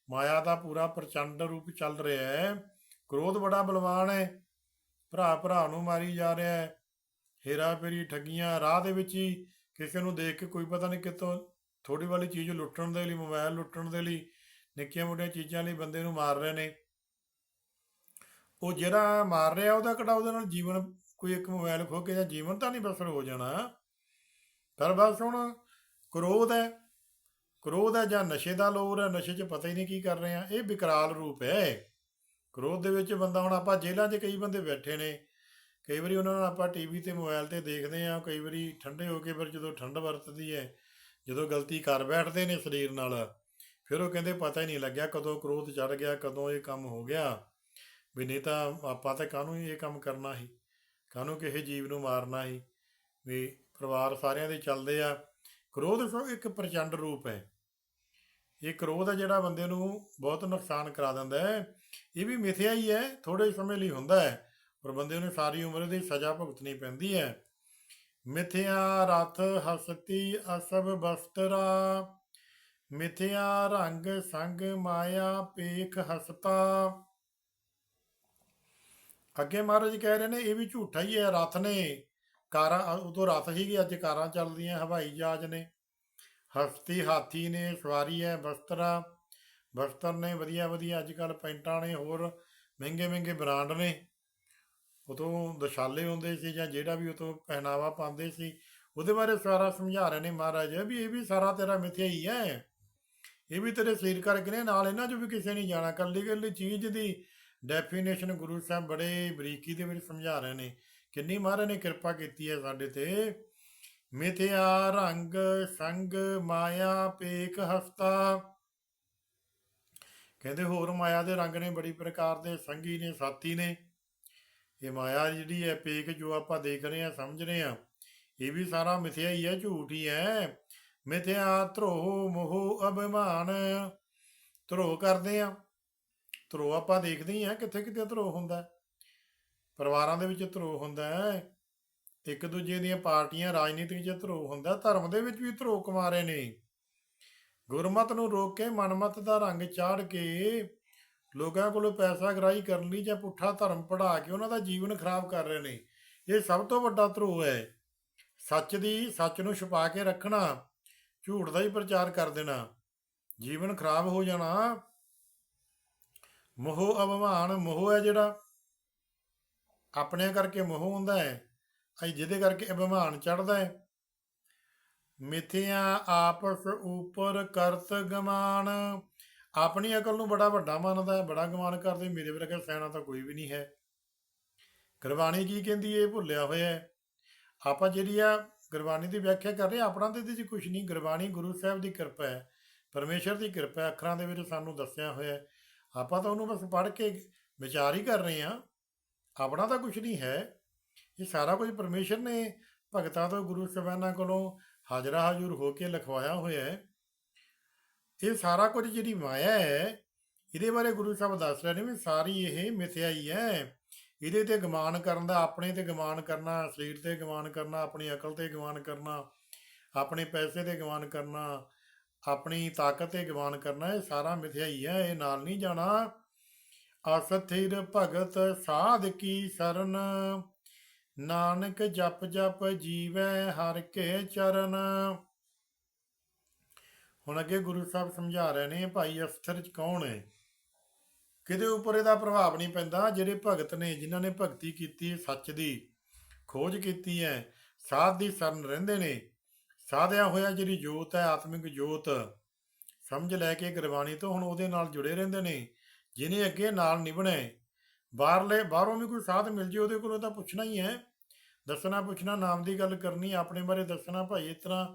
ਮਾਇਆ ਦਾ ਪੂਰਾ ਪ੍ਰਚੰਡ ਰੂਪ ਚੱਲ ਰਿਹਾ ਹੈ। ਕ੍ਰੋਧ ਬੜਾ ਬਲਵਾਨ ਹੈ। ਭਰਾ ਭਰਾ ਨੂੰ ਮਾਰੀ ਜਾ ਰਿਹਾ ਹੈ। ਹੇਰਾ ਫੇਰੀ ਠੱਗੀਆਂ, ਰਾਹ ਦੇ ਵਿੱਚ ਹੀ ਕਿਸੇ ਨੂੰ ਦੇਖ ਕੇ ਕੋਈ ਪਤਾ ਨਹੀਂ ਕਿਤੋਂ ਥੋੜੀ ਵਾਲੀ ਚੀਜ਼ ਲੁੱਟਣ ਦੇ ਲਈ ਮੋਬਾਈਲ ਲੁੱਟਣ ਦੇ ਲਈ, ਨਿੱਕੀਆਂ ਮੋਟੀਆਂ ਚੀਜ਼ਾਂ ਲਈ ਬੰਦੇ ਨੂੰ ਮਾਰ ਰਹੇ ਨੇ। ਉਹ ਜਿਹੜਾ ਮਾਰ ਰਿਹਾ, ਉਹਦਾ ਕਿਹੜਾ ਉਹਦੇ ਨਾਲ ਜੀਵਨ, ਕੋਈ ਇੱਕ ਮੋਬਾਈਲ ਖੋ ਕੇ ਜਾਂ ਜੀਵਨ ਤਾਂ ਨਹੀਂ ਬਸਰ ਹੋ ਜਾਣਾ। ਪਰ ਬਸ ਹੁਣ ਕ੍ਰੋਧ ਹੈ। ਕ੍ਰੋਧ ਹੈ ਜਾਂ ਨਸ਼ੇ ਦਾ ਲੋਰ ਹੈ, ਨਸ਼ੇ 'ਚ ਪਤਾ ਹੀ ਨਹੀਂ ਕੀ ਕਰ ਰਹੇ ਆ ਇਹ ਵਿਕਰਾਲ ਰੂਪ ਹੈ। ਕ੍ਰੋਧ ਦੇ ਵਿੱਚ ਬੰਦਾ ਹੁਣ ਆਪਾਂ ਜੇਲ੍ਹਾਂ 'ਚ ਕਈ ਬੰਦੇ ਬੈਠੇ ਨੇ। ਕਈ ਵਾਰੀ ਉਹਨਾਂ ਨੂੰ ਆਪਾਂ ਟੀਵੀ ਤੇ ਮੋਬਾਈਲ ਤੇ ਦੇਖਦੇ ਆ ਕਈ ਵਾਰੀ ਠੰਡੇ ਹੋ ਕੇ ਫਿਰ ਜਦੋਂ ਠੰਡ ਵਰਤਦੀ ਹੈ ਜਦੋਂ ਗਲਤੀ ਕਰ ਬੈਠਦੇ ਨੇ ਸਰੀਰ ਨਾਲ, ਫਿਰ ਉਹ ਕਹਿੰਦੇ ਪਤਾ ਹੀ ਨਹੀਂ ਲੱਗਿਆ ਕਦੋਂ ਕ੍ਰੋਧ ਚੜ ਗਿਆ, ਕਦੋਂ ਇਹ ਕੰਮ ਹੋ ਗਿਆ। ਵੀ ਨਹੀਂ ਤਾਂ ਆਪਾਂ ਤਾਂ ਕਾਹਨੂੰ ਇਹ ਕੰਮ ਕਰਨਾ ਸੀ? ਕਾਹਨੂੰ ਕਿਸੇ ਜੀਵ ਨੂੰ ਮਾਰਨਾ ਸੀ? ਵੀ ਪਰਿਵਾਰ ਸਾਰਿਆਂ ਦੇ ਚੱਲਦੇ ਆ। ਕ੍ਰੋਧ ਇੱਕ ਪ੍ਰਚੰਡ ਰੂਪ ਹੈ। ਇਹ ਕ੍ਰੋਧ ਹੈ ਜਿਹੜਾ ਬੰਦੇ ਨੂੰ ਬਹੁਤ ਨੁਕਸਾਨ ਕਰਾ ਦਿੰਦਾ ਹੈ। ਇਹ ਵੀ ਮਿਥਿਆ ਹੀ ਹੈ ਥੋੜੇ ਸਮੇਂ ਲਈ ਹੁੰਦਾ ਹੈ। ਪਰ ਬੰਦੇ ਨੂੰ ਸਾਰੀ ਉਮਰ ਦੀ ਸਜ਼ਾ ਭੁਗਤਣੀ ਪੈਂਦੀ ਹੈ। ਮਿਥਿਆ ਰਥ ਹਸਤੀ ਅਸਬ ਬਸਤਰਾ, ਮਿਥਿਆ ਰੰਗ ਸੰਗ ਮਾਇਆ ਪੇਖ ਹਸਤਾ। ਅੱਗੇ ਮਹਾਰਾਜ ਕਹਿ ਰਹੇ ਨੇ, ਇਹ ਵੀ ਝੂਠਾ ਹੀ ਹੈ, ਰਥ ਨੇ। ਕਾਰਾਂ ਉਦੋਂ ਰਥ ਸੀਗੇ ਅੱਜ ਕਾਰਾਂ ਚੱਲਦੀਆਂ, ਹਵਾਈ ਜਹਾਜ਼ ਨੇ। ਹਸਤੀ ਹਾਥੀ ਨੇ, ਸਵਾਰੀ ਹੈ, ਬਸਤਰਾ। ਬਸਤਰ ਨੇ ਵਧੀਆ ਵਧੀਆ ਅੱਜ ਕੱਲ ਪੈਂਟਾਂ ਨੇ, ਹੋਰ ਮਹਿੰਗੇ ਮਹਿੰਗੇ ਬ੍ਰਾਂਡ ਨੇ। ਉਦੋਂ ਦਸ਼ਾਲੇ ਹੁੰਦੇ ਸੀ ਜਾਂ ਜਿਹੜਾ ਵੀ ਉਦੋਂ ਪਹਿਨਾਵਾ ਪਾਉਂਦੇ ਸੀ, ਉਹਦੇ ਬਾਰੇ ਸਾਰਾ ਸਮਝਾ ਰਹੇ ਨੇ ਮਹਾਰਾਜ, ਵੀ ਇਹ ਵੀ ਸਾਰਾ ਤੇਰਾ ਮਿਥਿਆ ਹੀ ਹੈ। ਇਹ ਵੀ ਤੇਰੇ ਸਰੀਰ ਕਰਕੇ ਨੇ, ਨਾਲ ਇਹਨਾਂ 'ਚੋਂ ਵੀ ਕਿਸੇ ਨਹੀਂ ਜਾਣਾ। ਕੱਲੀ ਕੱਲੀ ਚੀਜ਼ ਦੀ ਡੈਫੀਨੇਸ਼ਨ ਗੁਰੂ ਸਾਹਿਬ ਬੜੇ ਬਰੀਕੀ ਦੇ ਵਿੱਚ ਸਮਝਾ ਰਹੇ ਨੇ। ਕਿੰਨੀ ਮਹਾਰਾਜ ਨੇ ਕਿਰਪਾ ਕੀਤੀ ਹੈ ਸਾਡੇ ਤੇ। ਮਿਥਿਆ ਰੰਗ ਸੰਗ ਮਾਇਆ ਪੇਕ ਹਸਤਾ ਕਹਿੰਦੇ ਹੋਰ ਮਾਇਆ ਦੇ ਰੰਗ ਨੇ, ਬੜੀ ਪ੍ਰਕਾਰ ਦੇ ਸੰਗੀ ਨੇ, ਸਾਥੀ ਨੇ। ਇਹ ਮਾਇਆ ਜਿਹੜੀ ਹੈ ਪੇਕ ਜੋ ਆਪਾਂ ਦੇਖ ਰਹੇ ਹਾਂ, ਸਮਝ ਰਹੇ ਹਾਂ, ਇਹ ਵੀ ਸਾਰਾ ਮਿਥਿਆ ਹੀ ਹੈ, ਝੂਠ ਹੀ ਹੈ। ਮਿਥਿਆ ਧਰੋ ਮੋਹ ਅਭਿਮਾਨ ਧਰੋ ਕਰਦੇ ਆ ਧਰੋ ਆਪਾਂ ਦੇਖਦੇ ਹੀ ਆ ਕਿੱਥੇ ਕਿੱਥੇ ਧਰੋ ਹੁੰਦਾ ਪਰਿਵਾਰਾਂ ਦੇ ਵਿੱਚ ਧਰੋ ਹੁੰਦਾ ਹੈ। ਇੱਕ ਦੂਜੇ ਦੀਆਂ ਪਾਰਟੀਆਂ, ਰਾਜਨੀਤਿਕ ਚ ਧਰੋ ਹੁੰਦਾ ਧਰਮ ਦੇ ਵਿੱਚ ਵੀ ਧਰੋ ਕਮਾ ਰਹੇ ਨੇ। ਗੁਰਮਤ ਨੂੰ ਰੋਕ ਕੇ ਮਨਮਤ ਦਾ ਰੰਗ ਚਾੜ ਕੇ ਲੋਕਾਂ ਕੋਲੋਂ ਪੈਸਾ ਗਰਾਈ ਕਰਨ ਲਈ ਜਾਂ ਪੁੱਠਾ ਧਰਮ ਪੜਾ ਕੇ ਉਹਨਾਂ ਦਾ ਜੀਵਨ ਖਰਾਬ ਕਰ ਰਹੇ ਨੇ। ਇਹ ਸਭ ਤੋਂ ਵੱਡਾ ਧਰੋਹ ਹੈ। ਸੱਚ ਦੀ, ਸੱਚ ਨੂੰ ਛੁਪਾ ਕੇ ਰੱਖਣਾ, ਝੂਠ ਦਾ ਹੀ ਪ੍ਰਚਾਰ ਕਰ ਦੇਣਾ, ਜੀਵਨ ਖਰਾਬ ਹੋ ਜਾਣਾ। ਮੋਹ ਅਭਿਮਾਨ ਮੋਹ ਹੈ ਜਿਹੜਾ। ਆਪਣੇ ਕਰਕੇ ਮੋਹ ਹੁੰਦਾ ਹੈ ਅਈ ਜਿਹਦੇ ਕਰਕੇ ਅਭਿਮਾਨ ਚੜਦਾ ਹੈ। ਮਿਥਿਆ ਆਪਸ ਉਪਰ ਕਰਤ ਗਮਾਨ ਆਪਣੀ ਅਕਲ ਨੂੰ ਬੜਾ ਵੱਡਾ ਮੰਨਦਾ ਹੈ ਬੜਾ ਗਮਾਨ ਕਰਦੇ ਮੇਰੇ ਵਰਗਾ ਸਿਆਣਾ ਤਾਂ ਕੋਈ ਵੀ ਨਹੀਂ ਹੈ। ਗੁਰਬਾਣੀ ਕੀ ਕਹਿੰਦੀ ਇਹ ਭੁੱਲਿਆ ਹੋਇਆ ਹੈ। ਆਪਾਂ ਜਿਹੜੀ ਆ ਗੁਰਬਾਣੀ ਦੀ ਵਿਆਖਿਆ ਕਰ ਰਹੇ ਹਾਂ, ਆਪਣਾ ਤੇ ਇਹਦੇ 'ਚ ਕੁਝ ਨਹੀਂ। ਗੁਰਬਾਣੀ ਗੁਰੂ ਸਾਹਿਬ ਦੀ ਕਿਰਪਾ ਹੈ। ਪਰਮੇਸ਼ਰ ਦੀ ਕਿਰਪਾ ਅੱਖਰਾਂ ਦੇ ਵਿੱਚ ਸਾਨੂੰ ਦੱਸਿਆ ਹੋਇਆ ਹੈ। ਆਪਾਂ ਤਾਂ ਉਹਨੂੰ ਬਸ ਪੜ੍ਹ ਕੇ ਵਿਚਾਰ ਹੀ ਕਰ ਰਹੇ ਹਾਂ। ਆਪਣਾ ਤਾਂ ਕੁਝ ਨਹੀਂ ਹੈ। ਇਹ ਸਾਰਾ ਕੁਝ ਪਰਮੇਸ਼ਰ ਨੇ ਭਗਤਾਂ ਤੋਂ ਗੁਰੂ ਸਾਹਿਬਾਨਾਂ ਕੋਲੋਂ ਹਾਜ਼ਰਾ ਹਜ਼ੂਰ ਹੋ ਕੇ ਲਿਖਵਾਇਆ ਹੋਇਆ ਹੈ। ਇਹ ਸਾਰਾ ਕੁਝ ਜਿਹੜੀ ਮਾਇਆ ਹੈ, ਇਹਦੇ ਬਾਰੇ ਗੁਰੂ ਸਾਹਿਬ ਦੱਸ ਰਹੇ ਨੇ ਵੀ ਸਾਰੀ ਇਹ ਮਿਥਿਆਈ ਹੈ। ਇਹਦੇ ਤੇ ਗਮਾਨ ਕਰਨ ਦਾ, ਆਪਣੇ ਤੇ ਗਮਾਨ ਕਰਨਾ, ਸਰੀਰ ਤੇ ਗਮਾਨ ਕਰਨਾ, ਆਪਣੀ ਅਕਲ ਤੇ ਗਮਾਨ ਕਰਨਾ, ਆਪਣੇ ਪੈਸੇ ਤੇ ਗਮਾਨ ਕਰਨਾ, ਆਪਣੀ ਤਾਕਤ ਤੇ ਗਮਾਨ ਕਰਨਾ, ਇਹ ਸਾਰਾ ਮਿਥਿਆਈ ਹੈ, ਇਹ ਨਾਲ ਨਹੀਂ ਜਾਣਾ। ਅਸਥਿਰ ਭਗਤ ਸਾਧ ਕੀ ਸਰਨ, ਨਾਨਕ ਜਪ ਜਪ ਜੀਵੈ ਹਰ ਕੇ ਚਰਨ। ਹੁਣ ਅੱਗੇ ਗੁਰੂ ਸਾਹਿਬ ਸਮਝਾ ਰਹੇ ਨੇ, ਭਾਈ ਅਸਥਿਰ ਚ ਕੌਣ ਹੈ ਕਿਤੇ ਉੱਪਰ ਇਹਦਾ ਪ੍ਰਭਾਵ ਨਹੀਂ ਪੈਂਦਾ? ਜਿਹੜੇ ਭਗਤ ਨੇ, ਜਿਨ੍ਹਾਂ ਨੇ ਭਗਤੀ ਕੀਤੀ ਸੱਚ ਦੀ ਖੋਜ ਕੀਤੀ ਹੈ ਸਾਧ ਦੀ ਸ਼ਰਨ ਰਹਿੰਦੇ ਨੇ। ਸਾਧਿਆ ਹੋਇਆ ਜਿਹੜੀ ਜੋਤ ਹੈ ਆਤਮਿਕ ਜੋਤ, ਸਮਝ ਲੈ ਕੇ ਗੁਰਬਾਣੀ ਤੋਂ ਹੁਣ ਉਹਦੇ ਨਾਲ ਜੁੜੇ ਰਹਿੰਦੇ ਨੇ, ਜਿਹਨੇ ਅੱਗੇ ਨਾਲ ਨਿਭਣਾ ਹੈ ਬਾਹਰਲੇ, ਬਾਹਰੋਂ ਵੀ ਕੋਈ ਸਾਧ ਮਿਲ ਜੇ, ਉਹਦੇ ਕੋਲੋਂ ਤਾਂ ਪੁੱਛਣਾ ਹੀ ਹੈ ਦੱਸਣਾ ਪੁੱਛਣਾ ਨਾਮ ਦੀ ਗੱਲ ਕਰਨੀ, ਆਪਣੇ ਬਾਰੇ ਦੱਸਣਾ, ਭਾਈ ਇਸ ਤਰ੍ਹਾਂ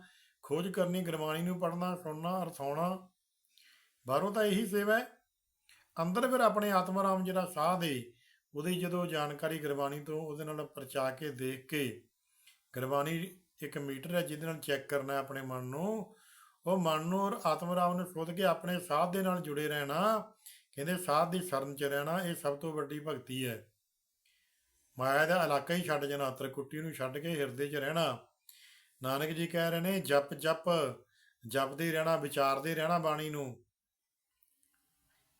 ਖੋਜ ਕਰਨੀ, ਗੁਰਬਾਣੀ ਨੂੰ ਪੜ੍ਹਨਾ, ਸੁਣਨਾ ਅਰਥਾਉਣਾ ਬਾਹਰੋਂ ਤਾਂ ਇਹੀ ਸੇਵਾ ਹੈ। ਅੰਦਰ ਫਿਰ ਆਪਣੇ ਆਤਮਾ ਰਾਮ ਜਿਹੜਾ ਸਾਹ ਦੇ, ਉਹਦੀ ਜਦੋਂ ਜਾਣਕਾਰੀ ਗੁਰਬਾਣੀ ਤੋਂ ਉਹਦੇ ਨਾਲ ਪਰਚਾ ਕੇ ਦੇਖ ਕੇ, ਗੁਰਬਾਣੀ ਇੱਕ ਮੀਟਰ ਹੈ ਜਿਹਦੇ ਨਾਲ ਚੈੱਕ ਕਰਨਾ ਆਪਣੇ ਮਨ ਨੂੰ। ਉਹ ਮਨ ਨੂੰ ਔਰ ਆਤਮਾ ਰਾਮ ਨੂੰ ਸੋਧ ਕੇ ਆਪਣੇ ਸਾਧ ਦੇ ਨਾਲ ਜੁੜੇ ਰਹਿਣਾ, ਕਹਿੰਦੇ ਸਾਧ ਦੀ ਸ਼ਰਨ ਚ ਰਹਿਣਾ, ਇਹ ਸਭ ਤੋਂ ਵੱਡੀ ਭਗਤੀ ਹੈ। ਮਾਇਆ ਦਾ ਇਲਾਕਾ ਹੀ ਛੱਡ ਜਾਣਾ ਤਰਕੁੱਟੀ ਨੂੰ ਛੱਡ ਕੇ ਹਿਰਦੇ 'ਚ ਰਹਿਣਾ। ਨਾਨਕ ਜੀ ਕਹਿ ਰਹੇ ਨੇ, ਜਪ ਜਪ, ਜਪਦੇ ਰਹਿਣਾ, ਵਿਚਾਰਦੇ ਰਹਿਣਾ ਬਾਣੀ ਨੂੰ।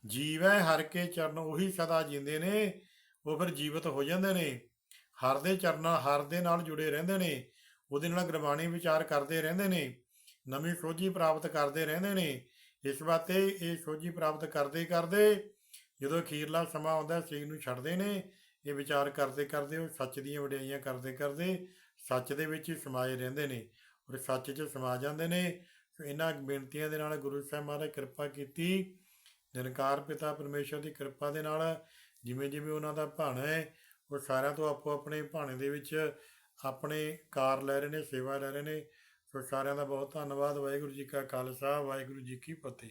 ਜੀਵੈ ਹਰ ਕੇ ਚਰਨ, ਉਹੀ ਸਦਾ ਜਿੰਦੇ ਨੇ, ਉਹ ਫਿਰ ਜੀਵਤ ਹੋ ਜਾਂਦੇ ਨੇ। ਹਰ ਦੇ ਚਰਨਾਂ, ਹਰ ਦੇ ਨਾਲ ਜੁੜੇ ਰਹਿੰਦੇ ਨੇ, ਉਹਦੇ ਨਾਲ ਗੁਰਬਾਣੀ ਵਿਚਾਰ ਕਰਦੇ ਰਹਿੰਦੇ ਨੇ, ਨਵੀਂ ਸੋਝੀ ਪ੍ਰਾਪਤ ਕਰਦੇ ਰਹਿੰਦੇ ਨੇ। ਇਸ ਵਾਤੇ ਇਹ ਸੋਝੀ ਪ੍ਰਾਪਤ ਕਰਦੇ ਕਰਦੇ, ਜਦੋਂ ਅਖੀਰਲਾ ਸਮਾਂ ਆਉਂਦਾ, ਸਰੀਰ ਨੂੰ ਛੱਡਦੇ ਨੇ, ਇਹ ਵਿਚਾਰ ਕਰਦੇ ਕਰਦੇ, ਉਹ ਸੱਚ ਦੀਆਂ ਵਡਿਆਈਆਂ ਕਰਦੇ ਕਰਦੇ ਸੱਚ ਦੇ ਵਿੱਚ ਹੀ ਸਮਾਏ ਰਹਿੰਦੇ ਨੇ ਔਰ ਸੱਚ 'ਚ ਸਮਾ ਜਾਂਦੇ ਨੇ ਇਹਨਾਂ ਬੇਨਤੀਆਂ ਦੇ ਨਾਲ ਗੁਰੂ ਸਾਹਿਬ ਮਹਾਰਾਜ ਕਿਰਪਾ ਕੀਤੀ। ਨਿਰੰਕਾਰ ਪਿਤਾ ਪਰਮੇਸ਼ਰ ਦੀ ਕਿਰਪਾ ਦੇ ਨਾਲ ਜਿਵੇਂ ਜਿਵੇਂ ਉਹਨਾਂ ਦਾ ਭਾਣਾ ਹੈ, ਉਹ ਸਾਰਿਆਂ ਤੋਂ ਆਪੋ ਆਪਣੇ ਭਾਣੇ ਦੇ ਵਿੱਚ ਆਪਣੇ ਕਾਰ ਲੈ ਰਹੇ ਨੇ, ਸੇਵਾ ਲੈ ਰਹੇ ਨੇ। ਸੋ ਸਾਰਿਆਂ ਦਾ ਬਹੁਤ ਧੰਨਵਾਦ। ਵਾਹਿਗੁਰੂ ਜੀ ਕਾ ਖਾਲਸਾ, ਵਾਹਿਗੁਰੂ ਜੀ ਕੀ ਫਤਿਹ।